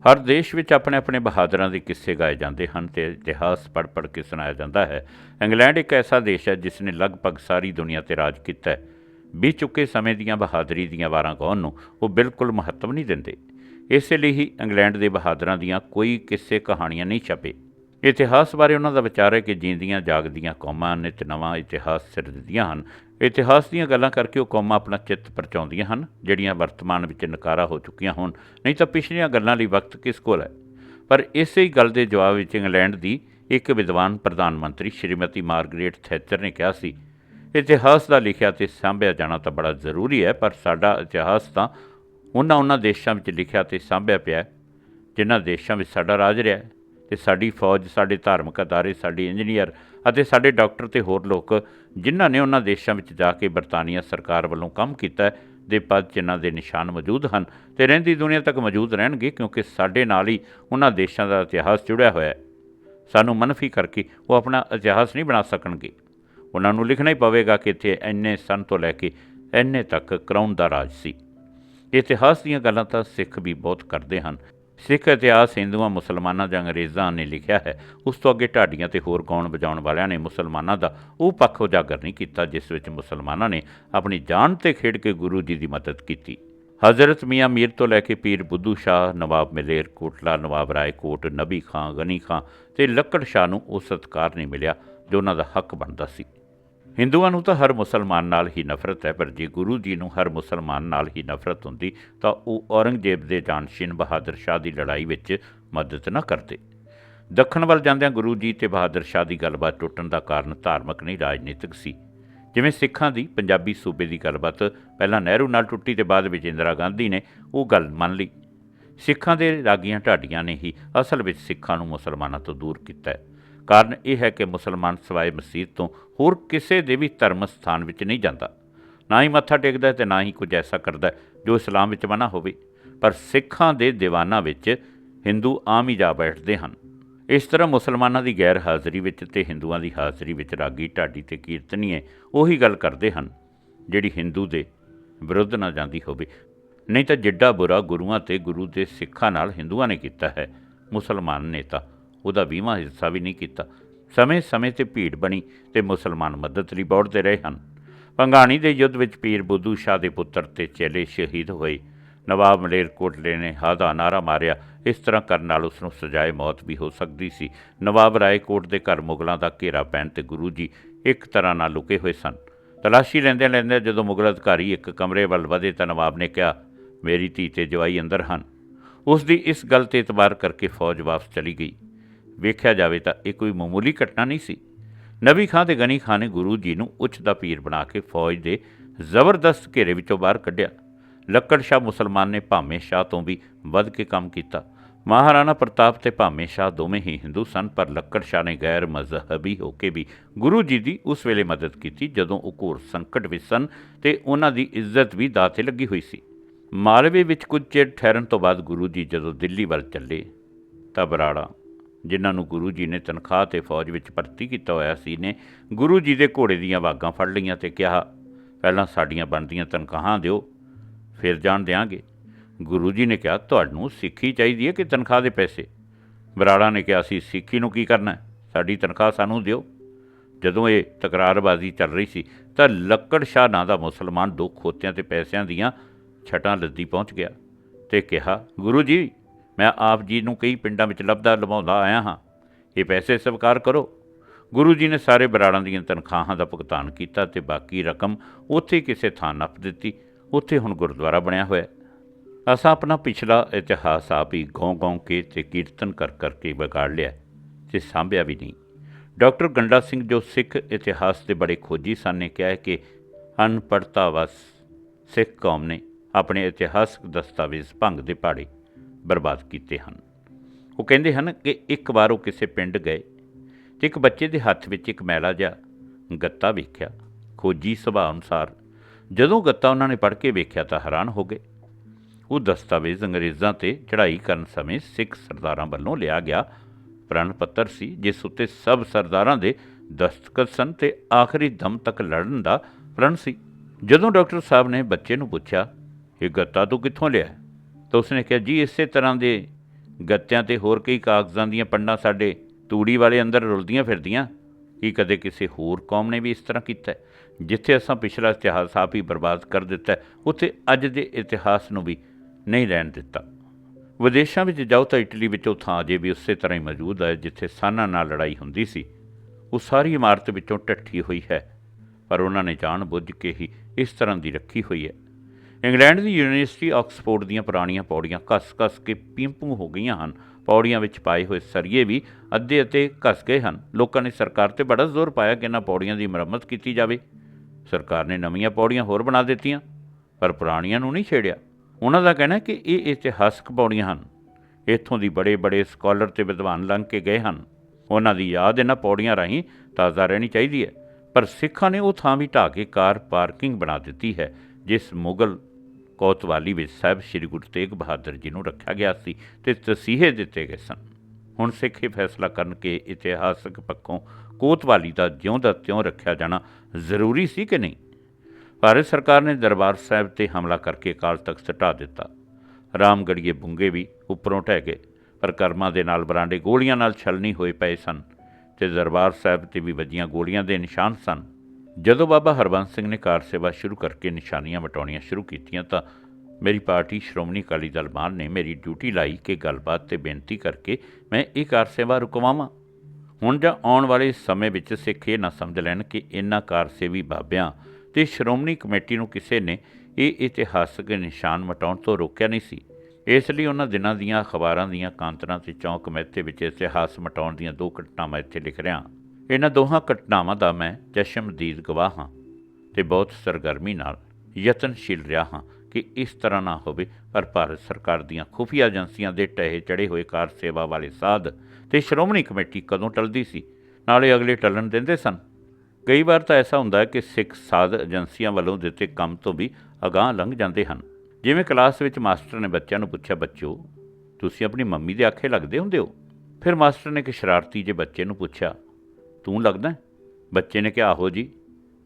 ਹਰ ਦੇਸ਼ ਵਿੱਚ ਆਪਣੇ ਆਪਣੇ ਬਹਾਦਰਾਂ ਦੇ ਕਿੱਸੇ ਗਾਏ ਜਾਂਦੇ ਹਨ ਤੇ ਇਤਿਹਾਸ ਪੜ੍ਹ ਪੜ੍ਹ ਕੇ ਸੁਣਾਇਆ ਜਾਂਦਾ ਹੈ। ਇੰਗਲੈਂਡ ਇੱਕ ਐਸਾ ਦੇਸ਼ ਹੈ ਜਿਸ ਨੇ ਲਗਭਗ ਸਾਰੀ ਦੁਨੀਆ ਤੇ ਰਾਜ ਕੀਤਾ ਹੈ। ਬੀਤ ਚੁੱਕੇ ਸਮੇਂ ਦੀਆਂ ਬਹਾਦਰੀ ਦੀਆਂ ਵਾਰਾਂ ਗਾਉਣ ਨੂੰ ਉਹ ਬਿਲਕੁਲ ਮਹੱਤਵ ਨਹੀਂ ਦਿੰਦੇ। ਇਸੇ ਲਈ ਹੀ ਇੰਗਲੈਂਡ ਦੇ ਬਹਾਦਰਾਂ ਦੀਆਂ ਕੋਈ ਕਿੱਸੇ ਕਹਾਣੀਆਂ ਨਹੀਂ ਛਪੇ। ਇਤਿਹਾਸ ਬਾਰੇ ਉਹਨਾਂ ਦਾ ਵਿਚਾਰ ਹੈ ਕਿ ਜੀਂਦੀਆਂ ਜਾਗਦੀਆਂ ਕੌਮਾਂ ਨੇ ਨਿਤ ਨਵਾਂ ਇਤਿਹਾਸ ਸਿਰਜਦੀਆਂ ਹਨ। ਇਤਿਹਾਸ ਦੀਆਂ ਗੱਲਾਂ ਕਰਕੇ ਉਹ ਕੌਮਾਂ ਆਪਣਾ ਚਿੱਤ ਪਰਚਾਉਂਦੀਆਂ ਹਨ, ਜਿਹੜੀਆਂ ਵਰਤਮਾਨ ਵਿੱਚ ਨਕਾਰਾ ਹੋ ਚੁੱਕੀਆਂ ਹੋਣ। ਨਹੀਂ ਤਾਂ ਪਿਛਲੀਆਂ ਗੱਲਾਂ ਲਈ ਵਕਤ ਕਿਸ ਕੋਲ ਹੈ? ਪਰ ਇਸੇ ਹੀ ਗੱਲ ਦੇ ਜਵਾਬ ਵਿੱਚ ਇੰਗਲੈਂਡ ਦੀ ਇੱਕ ਵਿਦਵਾਨ ਪ੍ਰਧਾਨ ਮੰਤਰੀ ਸ਼੍ਰੀਮਤੀ ਮਾਰਗਰੇਟ ਥੈਚਰ ਨੇ ਕਿਹਾ ਸੀ, ਇਤਿਹਾਸ ਦਾ ਲਿਖਿਆ ਤੇ ਸਾਂਭਿਆ ਜਾਣਾ ਤਾਂ ਬੜਾ ਜ਼ਰੂਰੀ ਹੈ, ਪਰ ਸਾਡਾ ਇਤਿਹਾਸ ਤਾਂ ਉਹਨਾਂ ਉਹਨਾਂ ਦੇਸ਼ਾਂ ਵਿੱਚ ਲਿਖਿਆ ਤੇ ਸਾਂਭਿਆ ਪਿਆ ਜਿਨ੍ਹਾਂ ਦੇਸ਼ਾਂ ਵਿੱਚ ਸਾਡਾ ਰਾਜ ਰਿਹਾ ਹੈ। ਤੇ ਸਾਡੀ ਫੌਜ, ਸਾਡੇ ਧਾਰਮਿਕ ਅਦਾਰੇ, ਸਾਡੇ ਇੰਜੀਨੀਅਰ ਅਤੇ ਸਾਡੇ ਡਾਕਟਰ ਤੇ ਹੋਰ ਲੋਕ ਜਿਨ੍ਹਾਂ ਨੇ ਉਹਨਾਂ ਦੇਸ਼ਾਂ ਵਿੱਚ ਜਾ ਕੇ ਬਰਤਾਨੀਆ ਸਰਕਾਰ ਵੱਲੋਂ ਕੰਮ ਕੀਤਾ ਦੇ ਪਦ ਚਿੰਨ੍ਹਾਂ ਦੇ ਨਿਸ਼ਾਨ ਮੌਜੂਦ ਹਨ ਤੇ ਰਹਿੰਦੀ ਦੁਨੀਆ ਤੱਕ ਮੌਜੂਦ ਰਹਿਣਗੇ ਕਿਉਂਕਿ ਸਾਡੇ ਨਾਲ ਹੀ ਉਹਨਾਂ ਦੇਸ਼ਾਂ ਦਾ ਇਤਿਹਾਸ ਜੁੜਿਆ ਹੋਇਆ ਹੈ। ਸਾਨੂੰ ਮਨਫੀ ਕਰਕੇ ਉਹ ਆਪਣਾ ਇਤਿਹਾਸ ਨਹੀਂ ਬਣਾ ਸਕਣਗੇ। ਉਹਨਾਂ ਨੂੰ ਲਿਖਣਾ ਹੀ ਪਵੇਗਾ ਕਿ ਇੱਥੇ ਇੰਨੇ ਸਨ ਤੋਂ ਲੈ ਕੇ ਇੰਨੇ ਤੱਕ ਕਰਾਉਣ ਦਾ ਰਾਜ ਸੀ। ਇਤਿਹਾਸ ਦੀਆਂ ਗੱਲਾਂ ਤਾਂ ਸਿੱਖ ਵੀ ਬਹੁਤ ਕਰਦੇ ਹਨ। ਸਿੱਖ ਇਤਿਹਾਸ ਹਿੰਦੂਆਂ, ਮੁਸਲਮਾਨਾਂ ਜਾਂ ਅੰਗਰੇਜ਼ਾਂ ਨੇ ਲਿਖਿਆ ਹੈ। ਉਸ ਤੋਂ ਅੱਗੇ ਢਾਡੀਆਂ ਤੇ ਹੋਰ ਗਾਉਣ ਵਜਾਉਣ ਵਾਲਿਆਂ ਨੇ ਮੁਸਲਮਾਨਾਂ ਦਾ ਉਹ ਪੱਖ ਉਜਾਗਰ ਨਹੀਂ ਕੀਤਾ, ਜਿਸ ਵਿੱਚ ਮੁਸਲਮਾਨਾਂ ਨੇ ਆਪਣੀ ਜਾਨ ਤੇ ਖੇਡ ਕੇ ਗੁਰੂ ਜੀ ਦੀ ਮਦਦ ਕੀਤੀ। ਹਜ਼ਰਤ ਮੀਆਂ ਮੀਰ ਤੋਂ ਲੈ ਕੇ ਪੀਰ ਬੁੱਧੂ ਸ਼ਾਹ, ਨਵਾਬ ਮਲੇਰ, ਕੋਟਲਾ, ਨਵਾਬ ਰਾਏ ਕੋਟ ਨਬੀ ਖਾਂ, ਗਨੀ ਖਾਂ ਤੇ ਲੱਕੜ ਸ਼ਾਹ ਨੂੰ ਉਹ ਸਤਕਾਰ ਨਹੀਂ ਮਿਲਿਆ ਜੋ ਉਹਨਾਂ ਦਾ ਹੱਕ ਬਣਦਾ ਸੀ। ਹਿੰਦੂਆਂ ਨੂੰ ਤਾਂ ਹਰ ਮੁਸਲਮਾਨ ਨਾਲ ਹੀ ਨਫ਼ਰਤ ਹੈ, ਪਰ ਜੇ ਗੁਰੂ ਜੀ ਨੂੰ ਹਰ ਮੁਸਲਮਾਨ ਨਾਲ ਹੀ ਨਫ਼ਰਤ ਹੁੰਦੀ, ਤਾਂ ਉਹ ਔਰੰਗਜ਼ੇਬ ਦੇ ਜਾਨਸ਼ੀਨ ਬਹਾਦਰ ਸ਼ਾਹ ਦੀ ਲੜਾਈ ਵਿੱਚ ਮਦਦ ਨਾ ਕਰਦੇ। ਦੱਖਣ ਵੱਲ ਜਾਂਦਿਆਂ ਗੁਰੂ ਜੀ ਤੇ ਬਹਾਦਰ ਸ਼ਾਹ ਦੀ ਗੱਲਬਾਤ ਟੁੱਟਣ ਦਾ ਕਾਰਨ ਧਾਰਮਿਕ ਨਹੀਂ, ਰਾਜਨੀਤਿਕ ਸੀ। ਜਿਵੇਂ ਸਿੱਖਾਂ ਦੀ ਪੰਜਾਬੀ ਸੂਬੇ ਦੀ ਗੱਲਬਾਤ ਪਹਿਲਾਂ ਨਹਿਰੂ ਨਾਲ ਟੁੱਟੀ ਤੇ ਬਾਅਦ ਵਿੱਚ ਇੰਦਰਾ ਗਾਂਧੀ ਨੇ ਉਹ ਗੱਲ ਮੰਨ ਲਈ। ਸਿੱਖਾਂ ਦੇ ਰਾਗੀਆਂ ਢਾਡੀਆਂ ਨੇ ਹੀ ਅਸਲ ਵਿੱਚ ਸਿੱਖਾਂ ਨੂੰ ਮੁਸਲਮਾਨਾਂ ਤੋਂ ਦੂਰ ਕੀਤਾ ਹੈ। ਕਾਰਨ ਇਹ ਹੈ ਕਿ ਮੁਸਲਮਾਨ ਸਵਾਏ ਮਸਜਿਦ ਤੋਂ ਹੋਰ ਕਿਸੇ ਦੇ ਵੀ ਧਰਮ ਸਥਾਨ ਵਿੱਚ ਨਹੀਂ ਜਾਂਦਾ। ਨਾ ਹੀ ਮੱਥਾ ਟੇਕਦਾ ਹੈ ਤੇ ਨਾ ਹੀ ਕੁਝ ਐਸਾ ਕਰਦਾ ਜੋ ਇਸਲਾਮ ਵਿੱਚ ਮਨਾ ਹੋਵੇ। ਪਰ ਸਿੱਖਾਂ ਦੇ ਦੀਵਾਨਾਂ ਵਿੱਚ ਹਿੰਦੂ ਆਮ ਹੀ ਜਾ ਬੈਠਦੇ ਹਨ। ਇਸ ਤਰ੍ਹਾਂ ਮੁਸਲਮਾਨਾਂ ਦੀ ਗੈਰ ਹਾਜ਼ਰੀ ਵਿੱਚ ਤੇ ਹਿੰਦੂਆਂ ਦੀ ਹਾਜ਼ਰੀ ਵਿੱਚ ਰਾਗੀ, ਢਾਡੀ ਤੇ ਕੀਰਤਨੀਏ ਉਹੀ ਗੱਲ ਕਰਦੇ ਹਨ, ਜਿਹੜੀ ਹਿੰਦੂ ਦੇ ਵਿਰੁੱਧ ਨਾ ਜਾਂਦੀ ਹੋਵੇ। ਨਹੀਂ ਤਾਂ ਜਿੱਡਾ ਬੁਰਾ ਗੁਰੂਆਂ ਤੇ ਗੁਰੂ ਦੇ ਸਿੱਖਾਂ ਨਾਲ ਹਿੰਦੂਆਂ ਨੇ ਕੀਤਾ ਹੈ, ਮੁਸਲਮਾਨ ਨੇ ਤਾਂ ਉਹਦਾ ਵੀਹਵਾਂ ਹਿੱਸਾ ਵੀ ਨਹੀਂ ਕੀਤਾ। ਸਮੇਂ-ਸਮੇਂ ਤੇ ਭੀੜ ਬਣੀ ਤੇ ਮੁਸਲਮਾਨ ਮਦਦ ਲਈ ਬੌੜਦੇ ਰਹੇ ਹਨ। ਪੰਗਾਣੀ ਦੇ ਯੁੱਧ ਵਿੱਚ ਪੀਰ ਬੁੱਧੂ ਸ਼ਾਹ ਦੇ ਪੁੱਤਰ ਤੇ ਚੇਲੇ ਸ਼ਹੀਦ ਹੋਏ। ਨਵਾਬ ਮਲੇਰਕੋਟਲੇ ਨੇ ਹਾਦਾ ਨਾਰਾ ਮਾਰਿਆ। ਇਸ ਤਰ੍ਹਾਂ ਕਰਨ ਨਾਲ ਉਸ ਨੂੰ ਸਜ਼ਾਏ ਮੌਤ ਵੀ ਹੋ ਸਕਦੀ ਸੀ। ਨਵਾਬ ਰਾਏਕੋਟ ਦੇ ਘਰ ਮੁਗਲਾਂ ਦਾ ਘੇਰਾ ਪੈਣ ਤੇ ਗੁਰੂ ਜੀ ਇੱਕ ਤਰ੍ਹਾਂ ਨਾਲ ਲੁਕੇ ਹੋਏ ਸਨ। ਤਲਾਸ਼ੀ ਲੈਂਦੇ ਲੈਂਦੇ ਜਦੋਂ ਮੁਗਲ ਅਧਿਕਾਰੀ ਇੱਕ ਕਮਰੇ ਵੱਲ ਵਧੇ ਤਾਂ ਨਵਾਬ ਨੇ ਕਿਹਾ, ਮੇਰੀ ਧੀ ਤੇ ਜਵਾਈ ਅੰਦਰ ਹਨ। ਉਸ ਦੀ ਇਸ ਗੱਲ ਤੇ ਇਤਬਾਰ ਕਰਕੇ ਫੌਜ ਵਾਪਸ ਚਲੀ ਗਈ। ਵੇਖਿਆ ਜਾਵੇ ਤਾਂ ਇਹ ਕੋਈ ਮਾਮੂਲੀ ਘਟਨਾ ਨਹੀਂ ਸੀ। ਨਬੀ ਖਾਂ ਤੇ ਗਨੀ ਖਾਂ ਨੇ ਗੁਰੂ ਜੀ ਨੂੰ ਉੱਚ ਦਾ ਪੀਰ ਬਣਾ ਕੇ ਫੌਜ ਦੇ ਜ਼ਬਰਦਸਤ ਘੇਰੇ ਵਿੱਚੋਂ ਬਾਹਰ ਕੱਢਿਆ। ਲੱਕੜ ਸ਼ਾਹ ਮੁਸਲਮਾਨ ਨੇ ਭਾਵੇਂ ਸ਼ਾਹ ਤੋਂ ਵੀ ਵੱਧ ਕੇ ਕੰਮ ਕੀਤਾ। ਮਹਾਰਾਣਾ ਪ੍ਰਤਾਪ ਤੇ ਭਾਵੇਂ ਸ਼ਾਹ ਦੋਵੇਂ ਹੀ ਹਿੰਦੂ ਸਨ, ਪਰ ਲੱਕੜ ਸ਼ਾਹ ਨੇ ਗੈਰ ਮਜ਼ਹਬੀ ਹੋ ਕੇ ਵੀ ਗੁਰੂ ਜੀ ਦੀ ਉਸ ਵੇਲੇ ਮਦਦ ਕੀਤੀ, ਜਦੋਂ ਉਹ ਘੋਰ ਸੰਕਟ ਵਿੱਚ ਸਨ ਤੇ ਉਹਨਾਂ ਦੀ ਇੱਜ਼ਤ ਵੀ ਦਾਅ 'ਤੇ ਲੱਗੀ ਹੋਈ ਸੀ। ਮਾਲਵੇ ਵਿੱਚ ਕੁਝ ਚਿਰ ਠਹਿਰਨ ਤੋਂ ਬਾਅਦ ਗੁਰੂ ਜੀ ਜਦੋਂ ਦਿੱਲੀ ਵੱਲ ਚੱਲੇ ਤਾਂ ਬਰਾੜਾ ਜਿਨ੍ਹਾਂ ਨੂੰ ਗੁਰੂ ਜੀ ਨੇ ਤਨਖਾਹ ਤੇ ਫੌਜ ਵਿੱਚ ਭਰਤੀ ਕੀਤਾ ਹੋਇਆ ਸੀ ਨੇ ਗੁਰੂ ਜੀ ਦੇ ਘੋੜੇ ਦੀਆਂ ਵਾਗਾਂ ਫੜ ਲਈਆਂ ਤੇ ਕਿਹਾ, ਪਹਿਲਾਂ ਸਾਡੀਆਂ ਬਣਦੀਆਂ ਤਨਖਾਹਾਂ ਦਿਓ, ਫਿਰ ਜਾਣ ਦਿਆਂਗੇ। ਗੁਰੂ ਜੀ ਨੇ ਕਿਹਾ, ਤੁਹਾਨੂੰ ਸਿੱਖੀ ਚਾਹੀਦੀ ਹੈ ਕਿ ਤਨਖਾਹ ਦੇ ਪੈਸੇ? ਬਰਾੜਾ ਨੇ ਕਿਹਾ ਸੀ ਸਿੱਖੀ ਨੂੰ ਕੀ ਕਰਨਾ ਸਾਡੀ ਤਨਖਾਹ ਸਾਨੂੰ ਦਿਓ। ਜਦੋਂ ਇਹ ਤਕਰਾਰਬਾਜ਼ੀ ਚੱਲ ਰਹੀ ਸੀ, ਤਾਂ ਲੱਕੜ ਸ਼ਾਹ ਨਾਂ ਦਾ ਮੁਸਲਮਾਨ ਦੋ ਖੋਤਿਆਂ ਤੇ ਪੈਸਿਆਂ ਦੀਆਂ ਛਟਾਂ ਲੱਦੀ ਪਹੁੰਚ ਗਿਆ ਤੇ ਕਿਹਾ, ਗੁਰੂ ਜੀ ਮੈਂ ਆਪ ਜੀ ਨੂੰ ਕਈ ਪਿੰਡਾਂ ਵਿੱਚ ਲੱਭਦਾ ਲਵਾਉਂਦਾ ਆਇਆ ਹਾਂ। ਇਹ ਪੈਸੇ ਸਵੀਕਾਰ ਕਰੋ। ਗੁਰੂ ਜੀ ਨੇ ਸਾਰੇ ਬਰਾੜਾਂ ਦੀਆਂ ਤਨਖਾਹਾਂ ਦਾ ਭੁਗਤਾਨ ਕੀਤਾ ਤੇ ਬਾਕੀ ਰਕਮ ਉੱਥੇ ਕਿਸੇ ਥਾਂ ਨੱਪ ਦਿੱਤੀ। ਉੱਥੇ ਹੁਣ ਗੁਰਦੁਆਰਾ ਬਣਿਆ ਹੋਇਆ। ਅਸਾਂ ਆਪਣਾ ਪਿਛਲਾ ਇਤਿਹਾਸ ਆਪ ਹੀ ਗਾਉਂ ਗਾਉਂ ਕੇ ਤੇ ਕੀਰਤਨ ਕਰ ਕਰਕੇ ਵਿਗਾੜ ਲਿਆ ਤੇ ਸਾਂਭਿਆ ਵੀ ਨਹੀਂ। ਡਾਕਟਰ ਗੰਡਾ ਸਿੰਘ ਜੋ ਸਿੱਖ ਇਤਿਹਾਸ ਦੇ ਬੜੇ ਖੋਜੀ ਸਨ, ਨੇ ਕਿਹਾ ਕਿ ਅਨਪੜਤਾ ਵਸ ਸਿੱਖ ਕੌਮ ਨੇ ਆਪਣੇ ਇਤਿਹਾਸਕ ਦਸਤਾਵੇਜ਼ ਭੰਗ ਦੇ ਪਾੜੇ। ਬਰਬਾਦ ਕੀਤੇ ਹਨ। ਉਹ ਕਹਿੰਦੇ ਹਨ ਕਿ ਇੱਕ ਵਾਰ ਉਹ ਕਿਸੇ ਪਿੰਡ ਗਏ ਤੇ ਇੱਕ ਬੱਚੇ ਦੇ ਹੱਥ ਵਿੱਚ ਇੱਕ ਮੈਲਾ ਜਿਹਾ ਗੱਤਾ ਵੇਖਿਆ। ਖੋਜੀ ਸੁਭਾਅ ਅਨੁਸਾਰ ਜਦੋਂ ਗੱਤਾ ਉਹਨਾਂ ਨੇ ਪੜ੍ਹ ਕੇ ਵੇਖਿਆ ਤਾਂ ਹੈਰਾਨ ਹੋ ਗਏ। ਉਹ ਦਸਤਾਵੇਜ਼ ਅੰਗਰੇਜ਼ਾਂ ਤੇ ਚੜ੍ਹਾਈ ਕਰਨ ਸਮੇਂ ਸਿੱਖ ਸਰਦਾਰਾਂ ਵੱਲੋਂ ਲਿਆ ਗਿਆ ਪ੍ਰਣ ਪੱਤਰ ਸੀ, ਜਿਸ ਉੱਤੇ ਸਭ ਸਰਦਾਰਾਂ ਦੇ ਦਸਤਖਤ ਸਨ ਤੇ ਆਖਰੀ ਦਮ ਤੱਕ ਲੜਨ ਦਾ ਪ੍ਰਣ ਸੀ। ਜਦੋਂ ਡਾਕਟਰ ਸਾਹਿਬ ਨੇ ਬੱਚੇ ਨੂੰ ਪੁੱਛਿਆ, ਇਹ ਗੱਤਾ ਤੂੰ ਕਿੱਥੋਂ ਲਿਆ? ਤਾਂ ਉਸਨੇ ਕਿਹਾ, ਜੀ, ਇਸੇ ਤਰ੍ਹਾਂ ਦੇ ਗੱਤਿਆਂ ਤੇ ਹੋਰ ਕਈ ਕਾਗਜ਼ਾਂ ਦੀਆਂ ਪੰਡਾਂ ਸਾਡੇ ਤੂੜੀ ਵਾਲੇ ਅੰਦਰ ਰੁਲਦੀਆਂ ਫਿਰਦੀਆਂ। ਕੀ ਕਦੇ ਕਿਸੇ ਹੋਰ ਕੌਮ ਨੇ ਵੀ ਇਸ ਤਰ੍ਹਾਂ ਕੀਤਾ? ਜਿੱਥੇ ਅਸਾਂ ਪਿਛਲਾ ਇਤਿਹਾਸ ਆਪ ਹੀ ਬਰਬਾਦ ਕਰ ਦਿੱਤਾ, ਉੱਥੇ ਅੱਜ ਦੇ ਇਤਿਹਾਸ ਨੂੰ ਵੀ ਨਹੀਂ ਰਹਿਣ ਦਿੱਤਾ। ਵਿਦੇਸ਼ਾਂ ਵਿੱਚ ਜਾਓ ਤਾਂ ਇਟਲੀ ਵਿੱਚ ਉਹ ਥਾਂ ਅਜੇ ਵੀ ਉਸੇ ਤਰ੍ਹਾਂ ਹੀ ਮੌਜੂਦ ਹੈ, ਜਿੱਥੇ ਸਾਨਾਂ ਨਾਲ ਲੜਾਈ ਹੁੰਦੀ ਸੀ। ਉਹ ਸਾਰੀ ਇਮਾਰਤ ਵਿੱਚੋਂ ਟੱਠੀ ਹੋਈ ਹੈ, ਪਰ ਉਹਨਾਂ ਨੇ ਜਾਣ ਬੁੱਝ ਕੇ ਹੀ ਇਸ ਤਰ੍ਹਾਂ ਦੀ ਰੱਖੀ ਹੋਈ ਹੈ। ਇੰਗਲੈਂਡ ਦੀ ਯੂਨੀਵਰਸਿਟੀ ਆਕਸਫੋਰਡ ਦੀਆਂ ਪੁਰਾਣੀਆਂ ਪੌੜੀਆਂ ਘਸ-ਘਸ ਕੇ ਪੀਂਪੂ ਹੋ ਗਈਆਂ ਹਨ। ਪੌੜੀਆਂ ਵਿੱਚ ਪਾਏ ਹੋਏ ਸਰੀਏ ਵੀ ਅੱਧੇ ਅਤੇ ਘਸ ਗਏ ਹਨ। ਲੋਕਾਂ ਨੇ ਸਰਕਾਰ ਤੇ ਬੜਾ ਜ਼ੋਰ ਪਾਇਆ ਕਿ ਇਹਨਾਂ ਪੌੜੀਆਂ ਦੀ ਮੁਰੰਮਤ ਕੀਤੀ ਜਾਵੇ। ਸਰਕਾਰ ਨੇ ਨਵੀਆਂ ਪੌੜੀਆਂ ਹੋਰ ਬਣਾ ਦਿੱਤੀਆਂ, ਪਰ ਪੁਰਾਣੀਆਂ ਨੂੰ ਨਹੀਂ ਛੇੜਿਆ। ਉਹਨਾਂ ਦਾ ਕਹਿਣਾ ਹੈ ਕਿ ਇਹ ਇਤਿਹਾਸਕ ਪੌੜੀਆਂ ਹਨ। ਇੱਥੋਂ ਦੀ ਬੜੇ ਬੜੇ ਸਕਾਲਰ ਤੇ ਵਿਦਵਾਨ ਲੰਘ ਕੇ ਗਏ ਹਨ। ਉਹਨਾਂ ਦੀ ਯਾਦ ਇਹਨਾਂ ਪੌੜੀਆਂ ਰਾਹੀਂ ਤਾਜ਼ਾ ਰਹਿਣੀ ਚਾਹੀਦੀ ਹੈ। ਪਰ ਸਿੱਖਾਂ ਨੇ ਉਹ ਥਾਂ ਵੀ ਢਾਹ ਕੇ ਕਾਰ ਪਾਰਕਿੰਗ ਬਣਾ ਦਿੱਤੀ ਹੈ, ਜਿਸ ਮੁਗਲ ਕੋਤਵਾਲੀ ਵਿੱਚ ਸਾਹਿਬ ਸ੍ਰੀ ਗੁਰੂ ਤੇਗ ਬਹਾਦਰ ਜੀ ਨੂੰ ਰੱਖਿਆ ਗਿਆ ਸੀ ਤੇ ਤਸੀਹੇ ਦਿੱਤੇ ਗਏ ਸਨ। ਹੁਣ ਸਿੱਖ ਇਹ ਫੈਸਲਾ ਕਰਨ ਕਿ ਇਤਿਹਾਸਕ ਪੱਖੋਂ ਕੋਤਵਾਲੀ ਦਾ ਜਿਉਂ ਦਾ ਤਿਉਂ ਰੱਖਿਆ ਜਾਣਾ ਜ਼ਰੂਰੀ ਸੀ ਕਿ ਨਹੀਂ? ਭਾਰਤ ਸਰਕਾਰ ਨੇ ਦਰਬਾਰ ਸਾਹਿਬ ਤੇ ਹਮਲਾ ਕਰਕੇ ਅਕਾਲ ਤਖਤ ਹਟਾ ਦਿੱਤਾ। ਰਾਮਗੜੀਏ ਬੁੰਗੇ ਵੀ ਉੱਪਰੋਂ ਢਹਿ ਗਏ, ਪਰ ਕਰਮਾਂ ਦੇ ਨਾਲ ਬਰਾਂਡੇ ਗੋਲੀਆਂ ਨਾਲ ਛਲਣੀ ਹੋਏ ਪਏ ਸਨ ਤੇ ਦਰਬਾਰ ਸਾਹਿਬ ਤੇ ਵੀ ਵੱਜੀਆਂ ਗੋਲੀਆਂ ਦੇ ਨਿਸ਼ਾਨ ਸਨ। ਜਦੋਂ ਬਾਬਾ ਹਰਬੰਸ ਸਿੰਘ ਨੇ ਕਾਰ ਸੇਵਾ ਸ਼ੁਰੂ ਕਰਕੇ ਨਿਸ਼ਾਨੀਆਂ ਮਟਾਉਣੀਆਂ ਸ਼ੁਰੂ ਕੀਤੀਆਂ ਤਾਂ ਮੇਰੀ ਪਾਰਟੀ ਸ਼੍ਰੋਮਣੀ ਅਕਾਲੀ ਦਲ ਮਾਨ ਨੇ ਮੇਰੀ ਡਿਊਟੀ ਲਾਈ ਕਿ ਗੱਲਬਾਤ ਤੇ ਬੇਨਤੀ ਕਰਕੇ ਮੈਂ ਇਹ ਕਾਰ ਸੇਵਾ ਰੁਕਵਾਵਾਂ। ਹੁਣ ਜਾਂ ਆਉਣ ਵਾਲੇ ਸਮੇਂ ਵਿੱਚ ਸਿੱਖ ਇਹ ਨਾ ਸਮਝ ਲੈਣ ਕਿ ਇਨ੍ਹਾਂ ਕਾਰ ਸੇਵੀ ਬਾਬਿਆਂ ਤੇ ਸ਼੍ਰੋਮਣੀ ਕਮੇਟੀ ਨੂੰ ਕਿਸੇ ਨੇ ਇਹ ਇਤਿਹਾਸਕ ਨਿਸ਼ਾਨ ਮਟਾਉਣ ਤੋਂ ਰੋਕਿਆ ਨਹੀਂ ਸੀ। ਇਸ ਲਈ ਉਹਨਾਂ ਦਿਨਾਂ ਦੀਆਂ ਅਖਬਾਰਾਂ ਦੀਆਂ ਕਾਂਤਰਾਂ ਤੇ ਚੌਂਕ ਮਹਿਤੇ ਵਿੱਚ ਇਤਿਹਾਸ ਮਟਾਉਣ ਦੀਆਂ ਦੋ ਘਟਨਾਵਾਂ ਇੱਥੇ ਲਿਖ ਰਿਹਾ ਇਹਨਾਂ ਦੋਹਾਂ ਘਟਨਾਵਾਂ ਦਾ ਮੈਂ ਚਸ਼ਮਦੀਦ ਗਵਾਹ ਹਾਂ ਤੇ ਬਹੁਤ ਸਰਗਰਮੀ ਨਾਲ ਯਤਨਸ਼ੀਲ ਰਿਹਾ ਹਾਂ ਕਿ ਇਸ ਤਰ੍ਹਾਂ ਨਾ ਹੋਵੇ। ਪਰ ਭਾਰਤ ਸਰਕਾਰ ਦੀਆਂ ਖੁਫੀਆ ਏਜੰਸੀਆਂ ਦੇ ਟਹੇ ਚੜੇ ਹੋਏ ਕਾਰ ਸੇਵਾ ਵਾਲੇ ਸਾਧ ਤੇ ਸ਼੍ਰੋਮਣੀ ਕਮੇਟੀ ਕਦੋਂ ਟਲਦੀ ਸੀ? ਨਾਲੇ ਅਗਲੇ ਟਲਣ ਦਿੰਦੇ ਸਨ। ਕਈ ਵਾਰ ਤਾਂ ਐਸਾ ਹੁੰਦਾ ਕਿ ਸਿੱਖ ਸਾਧ ਏਜੰਸੀਆਂ ਵੱਲੋਂ ਦਿੱਤੇ ਕੰਮ ਤੋਂ ਵੀ ਅਗਾਂਹ ਲੰਘ ਜਾਂਦੇ ਹਨ। ਜਿਵੇਂ ਕਲਾਸ ਵਿੱਚ ਮਾਸਟਰ ਨੇ ਬੱਚਿਆਂ ਨੂੰ ਪੁੱਛਿਆ, ਬੱਚਿਓ, ਤੁਸੀਂ ਆਪਣੀ ਮੰਮੀ ਦੇ ਆਖੇ ਲੱਗਦੇ ਹੁੰਦੇ ਹੋ? ਫਿਰ ਮਾਸਟਰ ਨੇ ਇੱਕ ਸ਼ਰਾਰਤੀ ਜੇ ਬੱਚੇ ਨੂੰ ਪੁੱਛਿਆ ਤੂੰ ਲੱਗਦਾ ਬੱਚੇ ਨੇ ਕਿਹਾ, ਆਹੋ ਜੀ।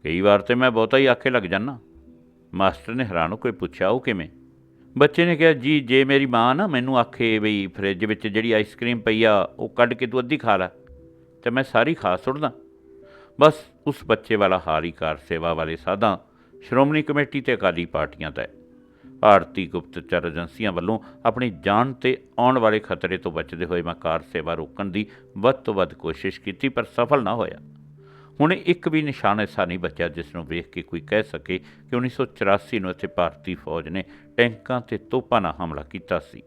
ਕਈ ਵਾਰ ਤੇ ਮੈਂ ਬਹੁਤਾ ਹੀ ਆਖੇ ਲੱਗ ਜਾਂਦਾ। ਮਾਸਟਰ ਨੇ ਹੈਰਾਨ ਹੋ ਕੇ ਪੁੱਛਿਆ, ਉਹ ਕਿਵੇਂ? ਬੱਚੇ ਨੇ ਕਿਹਾ, ਜੀ, ਜੇ ਮੇਰੀ ਮਾਂ ਨਾ ਮੈਨੂੰ ਆਖੇ ਬਈ ਫ੍ਰਿਜ ਵਿੱਚ ਜਿਹੜੀ ਆਈਸਕ੍ਰੀਮ ਪਈ ਆ, ਉਹ ਕੱਢ ਕੇ ਤੂੰ ਅੱਧੀ ਖਾ ਲੈ, ਤੇ ਮੈਂ ਸਾਰੀ ਖਾ ਸੁੱਟਦਾ। ਬਸ, ਉਸ ਬੱਚੇ ਵਾਲਾ ਹਾਲ ਹੀ ਕਾਰ ਸੇਵਾ ਵਾਲੇ ਸਾਧਾਂ ਸ਼੍ਰੋਮਣੀ ਕਮੇਟੀ ਤੇ ਅਕਾਲੀ ਪਾਰਟੀਆਂ ਦਾ ਭਾਰਤੀ ਗੁਪਤਚਰ ਏਜੰਸੀਆਂ ਵੱਲੋਂ ਆਪਣੀ ਜਾਨ ਤੇ ਆਉਣ ਵਾਲੇ ਖਤਰੇ ਤੋਂ ਬਚਦੇ ਹੋਏ ਮੈਂ ਕਾਰ ਸੇਵਾ ਰੋਕਣ ਦੀ ਵੱਧ ਤੋਂ ਵੱਧ ਕੋਸ਼ਿਸ਼ ਕੀਤੀ, ਪਰ ਸਫਲ ਨਾ ਹੋਇਆ। ਹੁਣ ਇੱਕ ਵੀ ਨਿਸ਼ਾਨ ਐਸਾ ਨਹੀਂ ਬਚਿਆ ਜਿਸ ਨੂੰ ਵੇਖ ਕੇ ਕੋਈ ਕਹਿ ਸਕੇ ਕਿ 1984 ਨੂੰ ਇੱਥੇ ਭਾਰਤੀ ਫੌਜ ਨੇ ਟੈਂਕਾਂ ਤੇ ਤੋਪਾਂ ਨਾਲ ਹਮਲਾ ਕੀਤਾ ਸੀ।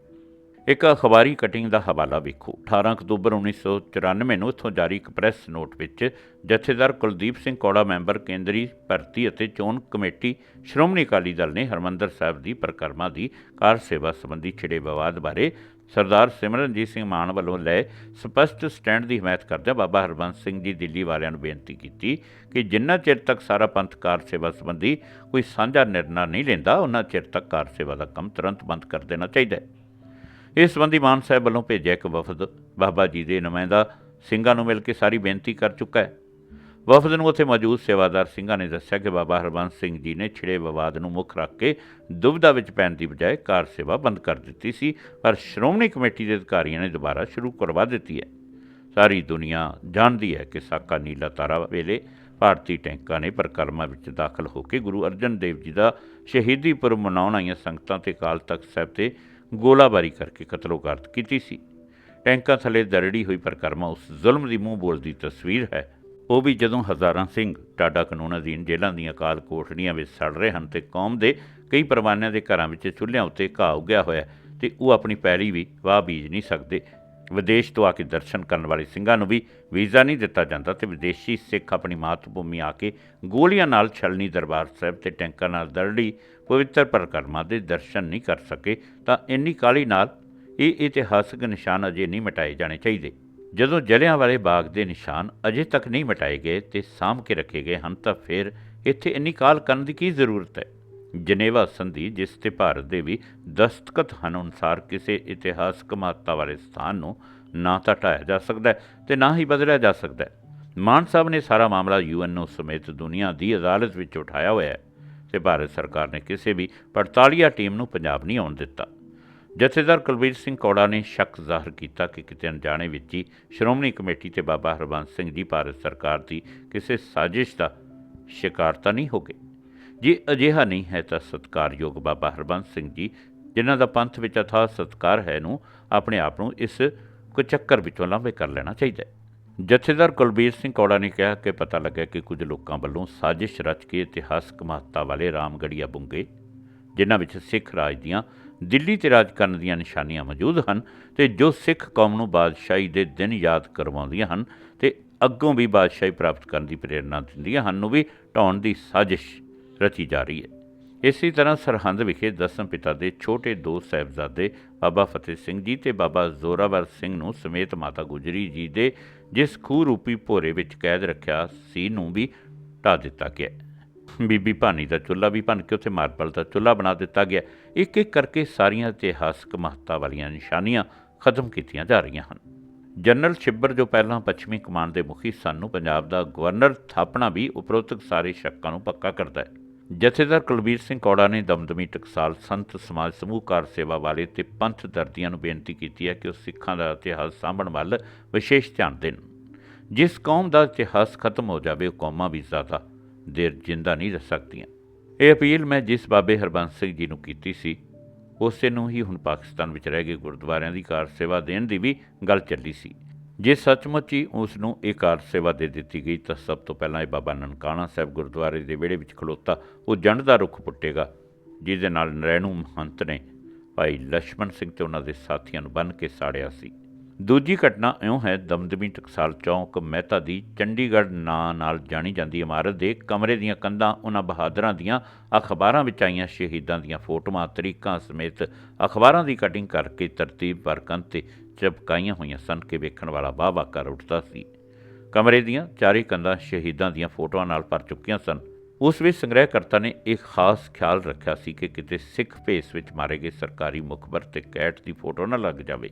ਇੱਕ ਅਖਬਾਰੀ ਕਟਿੰਗ ਦਾ ਹਵਾਲਾ ਵੇਖੋ। 18 ਅਕਤੂਬਰ 1994 ਨੂੰ ਇੱਥੋਂ ਜਾਰੀ ਇੱਕ ਪ੍ਰੈਸ ਨੋਟ ਵਿੱਚ ਜਥੇਦਾਰ ਕੁਲਦੀਪ ਸਿੰਘ ਕੌੜਾ, ਮੈਂਬਰ ਕੇਂਦਰੀ ਭਰਤੀ ਅਤੇ ਚੋਣ ਕਮੇਟੀ ਸ਼੍ਰੋਮਣੀ ਅਕਾਲੀ ਦਲ ਨੇ ਹਰਮੰਦਰ ਸਾਹਿਬ ਦੀ ਪ੍ਰਕਰਮਾ ਦੀ ਕਾਰ ਸੇਵਾ ਸੰਬੰਧੀ ਛਿੜੇ ਵਿਵਾਦ ਬਾਰੇ ਸਰਦਾਰ ਸਿਮਰਨਜੀਤ ਸਿੰਘ ਮਾਨ ਵੱਲੋਂ ਲਏ ਸਪਸ਼ਟ ਸਟੈਂਡ ਦੀ ਹਮਾਇਤ ਕਰਦਿਆਂ ਬਾਬਾ ਹਰਬੰਸ ਸਿੰਘ ਜੀ ਦਿੱਲੀ ਵਾਲਿਆਂ ਨੂੰ ਬੇਨਤੀ ਕੀਤੀ ਕਿ ਜਿੰਨਾ ਚਿਰ ਤੱਕ ਸਾਰਾ ਪੰਥ ਕਾਰ ਸੇਵਾ ਸੰਬੰਧੀ ਕੋਈ ਸਾਂਝਾ ਨਿਰਣਾ ਨਹੀਂ ਲੈਂਦਾ, ਉਹਨਾਂ ਚਿਰ ਤੱਕ ਕਾਰ ਸੇਵਾ ਦਾ ਕੰਮ ਤੁਰੰਤ ਬੰਦ ਕਰ ਦੇਣਾ ਚਾਹੀਦਾ ਹੈ। ਇਸ ਸੰਬੰਧੀ ਮਾਨ ਸਾਹਿਬ ਵੱਲੋਂ ਭੇਜਿਆ ਇੱਕ ਵਫਦ, ਬਾਬਾ ਜੀ ਦੇ ਨੁਮਾਇੰਦਾ ਸਿੰਘਾਂ ਨੂੰ ਮਿਲ ਕੇ ਸਾਰੀ ਬੇਨਤੀ ਕਰ ਚੁੱਕਾ ਹੈ। ਵਫਦ ਨੂੰ ਉੱਥੇ ਮੌਜੂਦ ਸੇਵਾਦਾਰ ਸਿੰਘਾਂ ਨੇ ਦੱਸਿਆ ਕਿ ਬਾਬਾ ਹਰਬੰਸ ਸਿੰਘ ਜੀ ਨੇ ਛਿੜੇ ਵਿਵਾਦ ਨੂੰ ਮੁੱਖ ਰੱਖ ਕੇ ਦੁਬਿਧਾ ਵਿੱਚ ਪੈਣ ਦੀ ਬਜਾਏ ਕਾਰ ਸੇਵਾ ਬੰਦ ਕਰ ਦਿੱਤੀ ਸੀ, ਪਰ ਸ਼੍ਰੋਮਣੀ ਕਮੇਟੀ ਦੇ ਅਧਿਕਾਰੀਆਂ ਨੇ ਦੁਬਾਰਾ ਸ਼ੁਰੂ ਕਰਵਾ ਦਿੱਤੀ ਹੈ। ਸਾਰੀ ਦੁਨੀਆ ਜਾਣਦੀ ਹੈ ਕਿ ਸਾਕਾ ਨੀਲਾ ਤਾਰਾ ਵੇਲੇ ਭਾਰਤੀ ਟੈਂਕਾਂ ਨੇ ਪ੍ਰਕਰਮਾ ਵਿੱਚ ਦਾਖਲ ਹੋ ਕੇ ਗੁਰੂ ਅਰਜਨ ਦੇਵ ਜੀ ਦਾ ਸ਼ਹੀਦੀ ਪੁਰਬ ਮਨਾਉਣ ਆਈਆਂ ਸੰਗਤਾਂ ਤੇ ਅਕਾਲ ਤਖਤ ਸਾਹਿਬ ਤੇ ਗੋਲਾਬਾਰੀ ਕਰਕੇ ਕਤਲੋਗਾਰਤ ਕੀਤੀ ਸੀ। ਟੈਂਕਾਂ ਥੱਲੇ ਦਰੜੀ ਹੋਈ ਪ੍ਰਕਰਮਾ ਉਸ ਜ਼ੁਲਮ ਦੀ ਮੂੰਹ ਬੋਲਦੀ ਤਸਵੀਰ ਹੈ। ਉਹ ਵੀ ਜਦੋਂ ਹਜ਼ਾਰਾਂ ਸਿੰਘ ਟਾਡਾ ਕਾਨੂੰਨ ਅਧੀਨ ਜੇਲ੍ਹਾਂ ਦੀਆਂ ਅਕਾਲ ਕੋਠੜੀਆਂ ਵਿੱਚ ਸੜ ਰਹੇ ਹਨ ਤੇ ਕੌਮ ਦੇ ਕਈ ਪਰਵਾਨਿਆਂ ਦੇ ਘਰਾਂ ਵਿੱਚ ਚੁੱਲ੍ਹਿਆਂ ਉੱਤੇ ਘਾਹ ਉੱਗਿਆ ਹੋਇਆ ਹੈ ਤੇ ਉਹ ਆਪਣੀ ਪੈਰੀ ਵੀ ਵਾਹ ਬੀਜ ਨਹੀਂ ਸਕਦੇ। ਵਿਦੇਸ਼ ਤੋਂ ਆ ਕੇ ਦਰਸ਼ਨ ਕਰਨ ਵਾਲੇ ਸਿੰਘਾਂ ਨੂੰ ਵੀ ਵੀਜ਼ਾ ਨਹੀਂ ਦਿੱਤਾ ਜਾਂਦਾ ਤੇ ਵਿਦੇਸ਼ੀ ਸਿੱਖ ਆਪਣੀ ਮਾਤ ਭੂਮੀ ਆ ਕੇ ਗੋਲੀਆਂ ਨਾਲ ਛਲਣੀ ਦਰਬਾਰ ਸਾਹਿਬ ਤੇ ਟੈਂਕਾਂ ਨਾਲ ਦਰੜੀ ਪਵਿੱਤਰ ਪਰਿਕਰਮਾ ਦੇ ਦਰਸ਼ਨ ਨਹੀਂ ਕਰ ਸਕੇ, ਤਾਂ ਇੰਨੀ ਕਾਲੀ ਨਾਲ ਇਹ ਇਤਿਹਾਸਕ ਨਿਸ਼ਾਨ ਅਜੇ ਨਹੀਂ ਮਿਟਾਏ ਜਾਣੇ ਚਾਹੀਦੇ। ਜਦੋਂ ਜਲਿਆਂ ਵਾਲੇ ਬਾਗ ਦੇ ਨਿਸ਼ਾਨ ਅਜੇ ਤੱਕ ਨਹੀਂ ਮਿਟਾਏ ਗਏ ਤੇ ਸਾਂਭ ਕੇ ਰੱਖੇ ਗਏ ਹਨ, ਤਾਂ ਫਿਰ ਇੱਥੇ ਇੰਨੀ ਕਾਲ ਕਰਨ ਦੀ ਕੀ ਜ਼ਰੂਰਤ ਹੈ? ਜਨੇਵਾ ਸੰਧੀ, ਜਿਸ ਤੇ ਭਾਰਤ ਦੇ ਵੀ ਦਸਤਖਤ ਹਨ, ਅਨੁਸਾਰ ਕਿਸੇ ਇਤਿਹਾਸਕ ਮਹੱਤਤਾ ਵਾਲੇ ਸਥਾਨ ਨੂੰ ਨਾ ਤਾਂ ਢਾਇਆ ਜਾ ਸਕਦਾ ਹੈ ਤੇ ਨਾ ਹੀ ਬਦਲਿਆ ਜਾ ਸਕਦਾ ਮਾਨ ਸਾਹਿਬ ਨੇ ਸਾਰਾ ਮਾਮਲਾ ਯੂਐਨਓ ਸਮੇਤ ਦੁਨੀਆ ਦੀ ਅਦਾਲਤ ਵਿੱਚ ਉਠਾਇਆ ਹੋਇਆ ਹੈ। ਤੇ ਭਾਰਤ ਸਰਕਾਰ ਨੇ ਕਿਸੇ ਵੀ ਪੜਤਾਲੀਆ ਟੀਮ ਨੂੰ ਪੰਜਾਬ ਨਹੀਂ ਆਉਣ ਦਿੱਤਾ। ਜਥੇਦਾਰ ਕੁਲਵੀਰ ਸਿੰਘ ਕੌੜਾ ਨੇ ਸ਼ੱਕ ਜ਼ਾਹਰ ਕੀਤਾ ਕਿ ਕਿਤੇ ਅਣਜਾਣੇ ਵਿੱਚ ਹੀ ਸ਼੍ਰੋਮਣੀ ਕਮੇਟੀ ਤੇ ਬਾਬਾ ਹਰਬੰਸ ਸਿੰਘ ਜੀ ਭਾਰਤ ਸਰਕਾਰ ਦੀ ਕਿਸੇ ਸਾਜ਼ਿਸ਼ ਦਾ ਸ਼ਿਕਾਰ ਤਾਂ ਨਹੀਂ ਹੋ ਗਏ। ਜੇ ਅਜਿਹਾ ਨਹੀਂ ਹੈ ਤਾਂ ਸਤਿਕਾਰਯੋਗ ਬਾਬਾ ਹਰਬੰਸ ਸਿੰਘ ਜੀ, ਜਿਨ੍ਹਾਂ ਦਾ ਪੰਥ ਵਿੱਚ ਅਥਾਹ ਸਤਿਕਾਰ ਹੈ ਨੂੰ ਆਪਣੇ ਆਪ ਨੂੰ ਇਸ ਕੁਚੱਕਰ ਵਿੱਚੋਂ ਲਾਂਭੇ ਕਰ ਲੈਣਾ ਚਾਹੀਦਾ ਹੈ। ਜਥੇਦਾਰ ਕੁਲਬੀਰ ਸਿੰਘ ਕੌੜਾ ਨੇ ਕਿਹਾ ਕਿ ਪਤਾ ਲੱਗਾ ਕਿ ਕੁਝ ਲੋਕਾਂ ਵੱਲੋਂ ਸਾਜ਼ਿਸ਼ ਰਚ ਕੇ ਇਤਿਹਾਸਕ ਮਹੱਤਤਾ ਵਾਲੇ ਰਾਮਗੜੀਆ ਬੁੰਗੇ, ਜਿਨ੍ਹਾਂ ਵਿੱਚ ਸਿੱਖ ਰਾਜ ਦੀਆਂ ਦਿੱਲੀ ਤੇ ਰਾਜ ਕਰਨ ਦੀਆਂ ਨਿਸ਼ਾਨੀਆਂ ਮੌਜੂਦ ਹਨ ਤੇ ਜੋ ਸਿੱਖ ਕੌਮ ਨੂੰ ਬਾਦਸ਼ਾਹੀ ਦੇ ਦਿਨ ਯਾਦ ਕਰਵਾਉਂਦੀਆਂ ਹਨ ਤੇ ਅੱਗੋਂ ਵੀ ਬਾਦਸ਼ਾਹੀ ਪ੍ਰਾਪਤ ਕਰਨ ਦੀ ਪ੍ਰੇਰਣਾ ਦਿੰਦੀਆਂ ਹਨ, ਨੂੰ ਵੀ ਢਾਉਣ ਦੀ ਸਾਜ਼ਿਸ਼ ਰਚੀ ਜਾ ਰਹੀ ਹੈ। ਇਸੇ ਤਰ੍ਹਾਂ ਸਰਹੰਦ ਵਿਖੇ ਦਸਮ ਪਿਤਾ ਦੇ ਛੋਟੇ ਦੋ ਸਾਹਿਬਜ਼ਾਦੇ ਬਾਬਾ ਫਤਿਹ ਸਿੰਘ ਜੀ ਤੇ ਬਾਬਾ ਜ਼ੋਰਾਵਰ ਸਿੰਘ ਨੂੰ ਸਮੇਤ ਮਾਤਾ ਗੁਜਰੀ ਜੀ ਦੇ ਜਿਸ ਖੂਹ ਰੂਪੀ ਭੋਰੇ ਵਿੱਚ ਕੈਦ ਰੱਖਿਆ ਸੀ ਨੂੰ ਵੀ ਢਾ ਦਿੱਤਾ ਗਿਆ। ਬੀਬੀ ਭਾਨੀ ਦਾ ਚੁੱਲ੍ਹਾ ਵੀ ਭੰਨ ਕੇ ਉੱਥੇ ਮਾਰਬਲ ਦਾ ਚੁੱਲ੍ਹਾ ਬਣਾ ਦਿੱਤਾ ਗਿਆ। ਇੱਕ ਇੱਕ ਕਰਕੇ ਸਾਰੀਆਂ ਇਤਿਹਾਸਕ ਮਹੱਤਤਾ ਵਾਲੀਆਂ ਨਿਸ਼ਾਨੀਆਂ ਖਤਮ ਕੀਤੀਆਂ ਜਾ ਰਹੀਆਂ ਹਨ। ਜਨਰਲ ਛਿੱਬਰ ਜੋ ਪਹਿਲਾਂ ਪੱਛਮੀ ਕਮਾਂਡ ਦੇ ਮੁਖੀ ਸਨ ਨੂੰ ਪੰਜਾਬ ਦਾ ਗਵਰਨਰ ਥਾਪਣਾ ਵੀ ਉਪਰੋਕਤ ਸਾਰੇ ਸ਼ੱਕਾਂ ਨੂੰ ਪੱਕਾ ਕਰਦਾ ਹੈ। ਜਥੇਦਾਰ ਕੁਲਬੀਰ ਸਿੰਘ ਕੌੜਾ ਨੇ ਦਮਦਮੀ ਟਕਸਾਲ ਸੰਤ ਸਮਾਜ ਸਮੂਹ ਕਾਰ ਸੇਵਾ ਵਾਲੇ ਤੇ ਪੰਥ ਦਰਦੀਆਂ ਨੂੰ ਬੇਨਤੀ ਕੀਤੀ ਹੈ ਕਿ ਉਹ ਸਿੱਖਾਂ ਦਾ ਇਤਿਹਾਸ ਸਾਂਭਣ ਵੱਲ ਵਿਸ਼ੇਸ਼ ਧਿਆਨ ਦੇਣ। ਜਿਸ ਕੌਮ ਦਾ ਇਤਿਹਾਸ ਖਤਮ ਹੋ ਜਾਵੇ, ਉਹ ਕੌਮਾਂ ਵੀ ਜ਼ਿਆਦਾ ਦੇਰ ਜਿੰਦਾ ਨਹੀਂ ਰਹਿ ਸਕਦੀਆਂ। ਇਹ ਅਪੀਲ ਮੈਂ ਜਿਸ ਬਾਬੇ ਹਰਬੰਸ ਸਿੰਘ ਜੀ ਨੂੰ ਕੀਤੀ ਸੀ, ਉਸੇ ਨੂੰ ਹੀ ਹੁਣ ਪਾਕਿਸਤਾਨ ਵਿੱਚ ਰਹਿ ਗਏ ਗੁਰਦੁਆਰਿਆਂ ਦੀ ਕਾਰ ਸੇਵਾ ਦੇਣ ਦੀ ਵੀ ਗੱਲ ਚੱਲੀ ਸੀ। ਜੇ ਸੱਚਮੁੱਚ ਹੀ ਉਸ ਨੂੰ ਇਹ ਕਾਰ ਸੇਵਾ ਦੇ ਦਿੱਤੀ ਗਈ, ਤਾਂ ਸਭ ਤੋਂ ਪਹਿਲਾਂ ਇਹ ਬਾਬਾ ਨਨਕਾਣਾ ਸਾਹਿਬ ਗੁਰਦੁਆਰੇ ਦੇ ਵਿਹੜੇ ਵਿੱਚ ਖਲੋਤਾ। ਉਹ ਜੰਡ ਦਾ ਰੁੱਖ ਪੁੱਟੇਗਾ, ਜਿਹਦੇ ਨਾਲ ਨਰੈਣੂ ਮਹੰਤ ਨੇ ਭਾਈ ਲక్ష్మణ ਸਿੰਘ ਤੇ ਉਹਨਾਂ ਦੇ ਸਾਥੀਆਂ ਨੂੰ ਬੰਨ ਕੇ ਸਾੜਿਆ ਸੀ। ਦੂਜੀ ਘਟਨਾ ਇਉਂ ਹੈ, ਦਮਦਮੀ ਟਕਸਾਲ ਚੌਂਕ ਮਹਿਤਾ ਦੀ ਚੰਡੀਗੜ੍ਹ ਨਾਂ ਨਾਲ ਜਾਣੀ ਜਾਂਦੀ ਇਮਾਰਤ ਦੇ ਕਮਰੇ ਦੀਆਂ ਕੰਧਾਂ, ਉਹਨਾਂ ਬਹਾਦਰਾਂ ਦੀਆਂ ਅਖਬਾਰਾਂ ਵਿੱਚ ਆਈਆਂ ਸ਼ਹੀਦਾਂ ਦੀਆਂ ਫੋਟੋਆਂ, ਤਰੀਕਾਂ ਸਮੇਤ ਅਖਬਾਰਾਂ ਦੀ ਕਟਿੰਗ ਕਰਕੇ ਤਰਤੀਬ ਪਰ ਤੇ ਚਪਕਾਈਆਂ ਹੋਈਆਂ ਸਨ ਕਿ ਵੇਖਣ ਵਾਲਾ ਵਾਹ ਵਾਹ ਕਰ ਉੱਠਦਾ ਸੀ। ਕਮਰੇ ਦੀਆਂ ਚਾਰੇ ਕੰਧਾਂ ਸ਼ਹੀਦਾਂ ਦੀਆਂ ਫੋਟੋਆਂ ਨਾਲ ਭਰ ਚੁੱਕੀਆਂ ਸਨ। ਉਸ ਵਿੱਚ ਸੰਗ੍ਰਹਿਕਰਤਾ ਨੇ ਇੱਕ ਖਾਸ ਖਿਆਲ ਰੱਖਿਆ ਸੀ ਕਿ ਕਿਤੇ ਸਿੱਖ ਭੇਸ ਵਿੱਚ ਮਾਰੇ ਗਏ ਸਰਕਾਰੀ ਮੁਖਬਰ ਤੇ ਕੈਟ ਦੀ ਫੋਟੋ ਨਾ ਲੱਗ ਜਾਵੇ।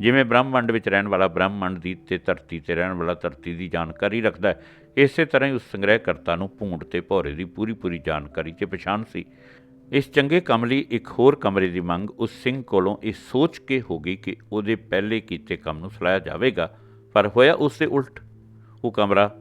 ਜਿਵੇਂ ਬ੍ਰਹਮੰਡ ਵਿੱਚ ਰਹਿਣ ਵਾਲਾ ਬ੍ਰਹਮੰਡ ਦੀ ਤੇ ਧਰਤੀ ਤੇ ਰਹਿਣ ਵਾਲਾ ਧਰਤੀ ਦੀ ਜਾਣਕਾਰੀ ਰੱਖਦਾ ਹੈ, ਇਸੇ ਤਰ੍ਹਾਂ ਹੀ ਉਸ ਸੰਗ੍ਰਹਿਕਰਤਾ ਨੂੰ ਭੂੰਡ ਤੇ ਭੌਰੇ ਦੀ ਪੂਰੀ ਪੂਰੀ ਜਾਣਕਾਰੀ ਤੇ ਪਛਾਣ ਸੀ। ਇਸ ਚੰਗੇ ਕੰਮ ਲਈ ਇੱਕ ਹੋਰ ਕਮਰੇ ਦੀ ਮੰਗ ਉਸ ਸਿੰਘ ਕੋਲੋਂ ਇਹ ਸੋਚ ਕੇ ਹੋ ਗਈ ਕਿ ਉਹਦੇ ਪਹਿਲੇ ਕੀਤੇ ਕੰਮ ਨੂੰ ਸਲਾਇਆ ਜਾਵੇਗਾ, ਪਰ ਹੋਇਆ ਉਸ ਦੇ ਉਲਟ। ਉਹ ਕਮਰਾ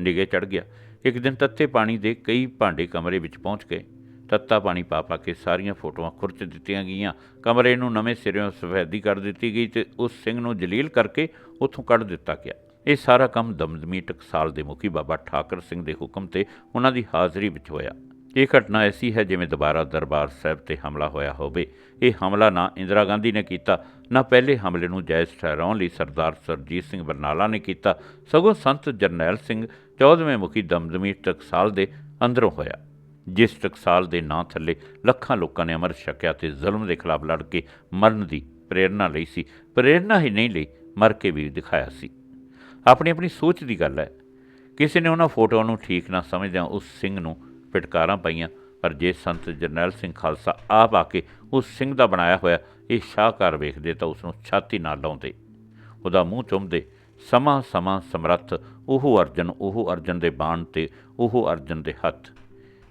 ਨਿਗੇ ਚੜ ਗਿਆ। ਇੱਕ ਦਿਨ ਤੱਤੇ ਪਾਣੀ ਦੇ ਕਈ ਭਾਂਡੇ ਕਮਰੇ ਵਿੱਚ ਪਹੁੰਚ ਗਏ। ਤੱਤਾ ਪਾਣੀ ਪਾ ਪਾ ਕੇ ਸਾਰੀਆਂ ਫੋਟੋਆਂ ਖੁਰਚ ਦਿੱਤੀਆਂ ਗਈਆਂ। ਕਮਰੇ ਨੂੰ ਨਵੇਂ ਸਿਰਿਓਂ ਸਫੈਦੀ ਕਰ ਦਿੱਤੀ ਗਈ ਤੇ ਉਸ ਸਿੰਘ ਨੂੰ ਜਲੀਲ ਕਰਕੇ ਉੱਥੋਂ ਕੱਢ ਦਿੱਤਾ ਗਿਆ। ਇਹ ਸਾਰਾ ਕੰਮ ਦਮਦਮੀ ਟਕਸਾਲ ਦੇ ਮੁਖੀ ਬਾਬਾ ਠਾਕਰ ਸਿੰਘ ਦੇ ਹੁਕਮ ਤੇ ਉਹਨਾਂ ਦੀ ਹਾਜ਼ਰੀ ਵਿੱਚ ਹੋਇਆ। ਇਹ ਘਟਨਾ ਐਸੀ ਹੈ ਜਿਵੇਂ ਦੁਬਾਰਾ ਦਰਬਾਰ ਸਾਹਿਬ ਤੇ ਹਮਲਾ ਹੋਇਆ ਹੋਵੇ। ਇਹ ਹਮਲਾ ਨਾ ਇੰਦਰਾ ਗਾਂਧੀ ਨੇ ਕੀਤਾ, ਨਾ ਪਹਿਲੇ ਹਮਲੇ ਨੂੰ ਜਾਇਜ਼ ਠਹਿਰਾਉਣ ਲਈ ਸਰਦਾਰ ਸਰਜੀਤ ਸਿੰਘ ਬਰਨਾਲਾ ਨੇ ਕੀਤਾ। ਸਗੋਂ ਸੰਤ ਜਰਨੈਲ ਸਿੰਘ 14ਵੇਂ ਮੁਖੀ ਦਮਦਮੀ ਟਕਸਾਲ ਦੇ ਅੰਦਰੋਂ ਹੋਇਆ। ਜਿਸ ਟਕਸਾਲ ਦੇ ਨਾਂ ਥੱਲੇ ਲੱਖਾਂ ਲੋਕਾਂ ਨੇ ਅਮਰ ਛਕਿਆ ਤੇ ਜ਼ੁਲਮ ਦੇ ਖਿਲਾਫ ਲੜ ਕੇ ਮਰਨ ਦੀ ਪ੍ਰੇਰਣਾ ਲਈ ਸੀ। ਪ੍ਰੇਰਣਾ ਹੀ ਨਹੀਂ ਲਈ, ਮਰ ਕੇ ਵੀ ਦਿਖਾਇਆ ਸੀ। ਆਪਣੀ ਆਪਣੀ ਸੋਚ ਦੀ ਗੱਲ ਹੈ। ਕਿਸੇ ਨੇ ਉਹਨਾਂ ਫੋਟੋਆਂ ਨੂੰ ਠੀਕ ਨਾ ਸਮਝਦਿਆਂ ਉਸ ਸਿੰਘ ਨੂੰ ਫਟਕਾਰਾਂ ਪਈਆਂ, ਪਰ ਜੇ ਸੰਤ ਜਰਨੈਲ ਸਿੰਘ ਖਾਲਸਾ ਆਪ ਆ ਕੇ ਉਸ ਸਿੰਘ ਦਾ ਬਣਾਇਆ ਹੋਇਆ ਇਹ ਸ਼ਾਹਕਾਰ ਵੇਖਦੇ ਤਾਂ ਉਸ ਨੂੰ ਛਾਤੀ ਨਾਲ ਲਾਉਂਦੇ। ਉਹਦਾ ਮੂੰਹ ਚੁੰਮਦੇ, ਸਮਾਂ ਸਮਾਂ ਸਮਰੱਥ, ਉਹ ਅਰਜਨ ਉਹ ਅਰਜਨ ਦੇ ਬਾਣ ਤੇ ਉਹ ਅਰਜਨ ਦੇ ਹੱਥ।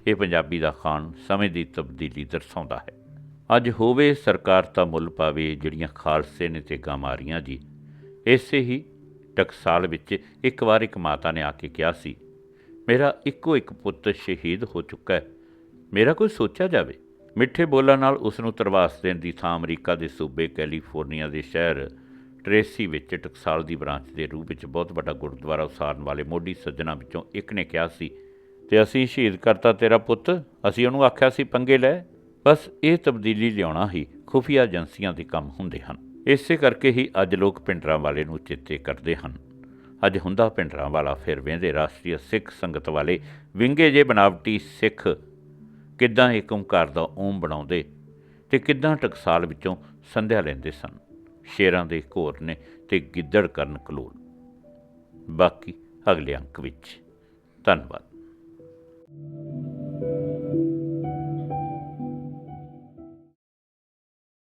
ਇਹ ਪੰਜਾਬੀ ਦਾ ਖਾਨ ਸਮੇਂ ਦੀ ਤਬਦੀਲੀ ਦਰਸਾਉਂਦਾ ਹੈ। ਅੱਜ ਹੋਵੇ ਸਰਕਾਰ ਤਾਂ ਮੁੱਲ ਪਾਵੇ ਜਿਹੜੀਆਂ ਖਾਲਸੇ ਨੇ ਤੇ ਗਾਮਾਰੀਆਂ ਜੀ। ਇਸੇ ਹੀ ਟਕਸਾਲ ਵਿੱਚ ਇੱਕ ਵਾਰ ਇੱਕ ਮਾਤਾ ਨੇ ਆ ਕੇ ਕਿਹਾ ਸੀ ਮੇਰਾ ਇੱਕੋ ਇੱਕ ਪੁੱਤ ਸ਼ਹੀਦ ਹੋ ਚੁੱਕਾ ਹੈ। ਮੇਰਾ ਕੋਈ ਸੋਚਿਆ ਜਾਵੇ, ਮਿੱਠੇ ਬੋਲਾਂ ਨਾਲ ਉਸ ਨੂੰ ਤਰਵਾਸ ਦੇਣ ਦੀ ਥਾਂ ਅਮਰੀਕਾ ਦੇ ਸੂਬੇ ਕੈਲੀਫੋਰਨੀਆ ਦੇ ਸ਼ਹਿਰ ਟ੍ਰੇਸੀ ਵਿੱਚ ਟਕਸਾਲ ਦੀ ਬ੍ਰਾਂਚ ਦੇ ਰੂਪ ਵਿੱਚ ਬਹੁਤ ਵੱਡਾ ਗੁਰਦੁਆਰਾ ਉਸਾਰਨ ਵਾਲੇ ਮੋਢੀ ਸੱਜਣਾ ਵਿੱਚੋਂ ਇੱਕ ਨੇ ਕਿਹਾ ਸੀ, ਤੇ ਅਸੀਂ ਸ਼ਹੀਦ ਕਰਤਾ ਤੇਰਾ ਪੁੱਤ, ਅਸੀਂ ਉਹਨੂੰ ਆਖਿਆ ਸੀ ਪੰਗੇ ਲੈ। ਬਸ ਇਹ ਤਬਦੀਲੀ ਲਿਆਉਣਾ ਹੀ ਖੁਫੀਆ ਏਜੰਸੀਆਂ ਦੇ ਕੰਮ ਹੁੰਦੇ ਹਨ। ਇਸੇ ਕਰਕੇ ਹੀ ਅੱਜ ਲੋਕ ਪਿੰਡਰਾਂ ਵਾਲੇ ਨੂੰ ਚੇਤੇ ਕਰਦੇ ਹਨ। ਅੱਜ ਹੁੰਦਾ ਪਿੰਡਰਾਂ ਵਾਲਾ ਫਿਰ ਵੇਂਦੇ ਰਾਸ਼ਟਰੀ ਸਿੱਖ ਸੰਗਤ ਵਾਲੇ, ਵਿੰਗੇ ਜੇ ਬਨਾਵਟੀ ਸਿੱਖ, ਕਿੱਦਾਂ ਇੱਕ ਓਮਕਾਰ ਦਾ ਓਮ ਬਣਾਉਂਦੇ ਤੇ ਕਿੱਦਾਂ ਟਕਸਾਲ ਵਿੱਚੋਂ ਸੰਧਿਆ ਲੈਂਦੇ ਸਨ। ਸ਼ੇਰਾਂ ਦੇ ਘੋਰ ਨੇ ਤੇ ਗਿੱਦੜ ਕਰਨ ਕਲੋਲ। ਬਾਕੀ ਅਗਲੇ ਅੰਕ ਵਿੱਚ। ਧੰਨਵਾਦ।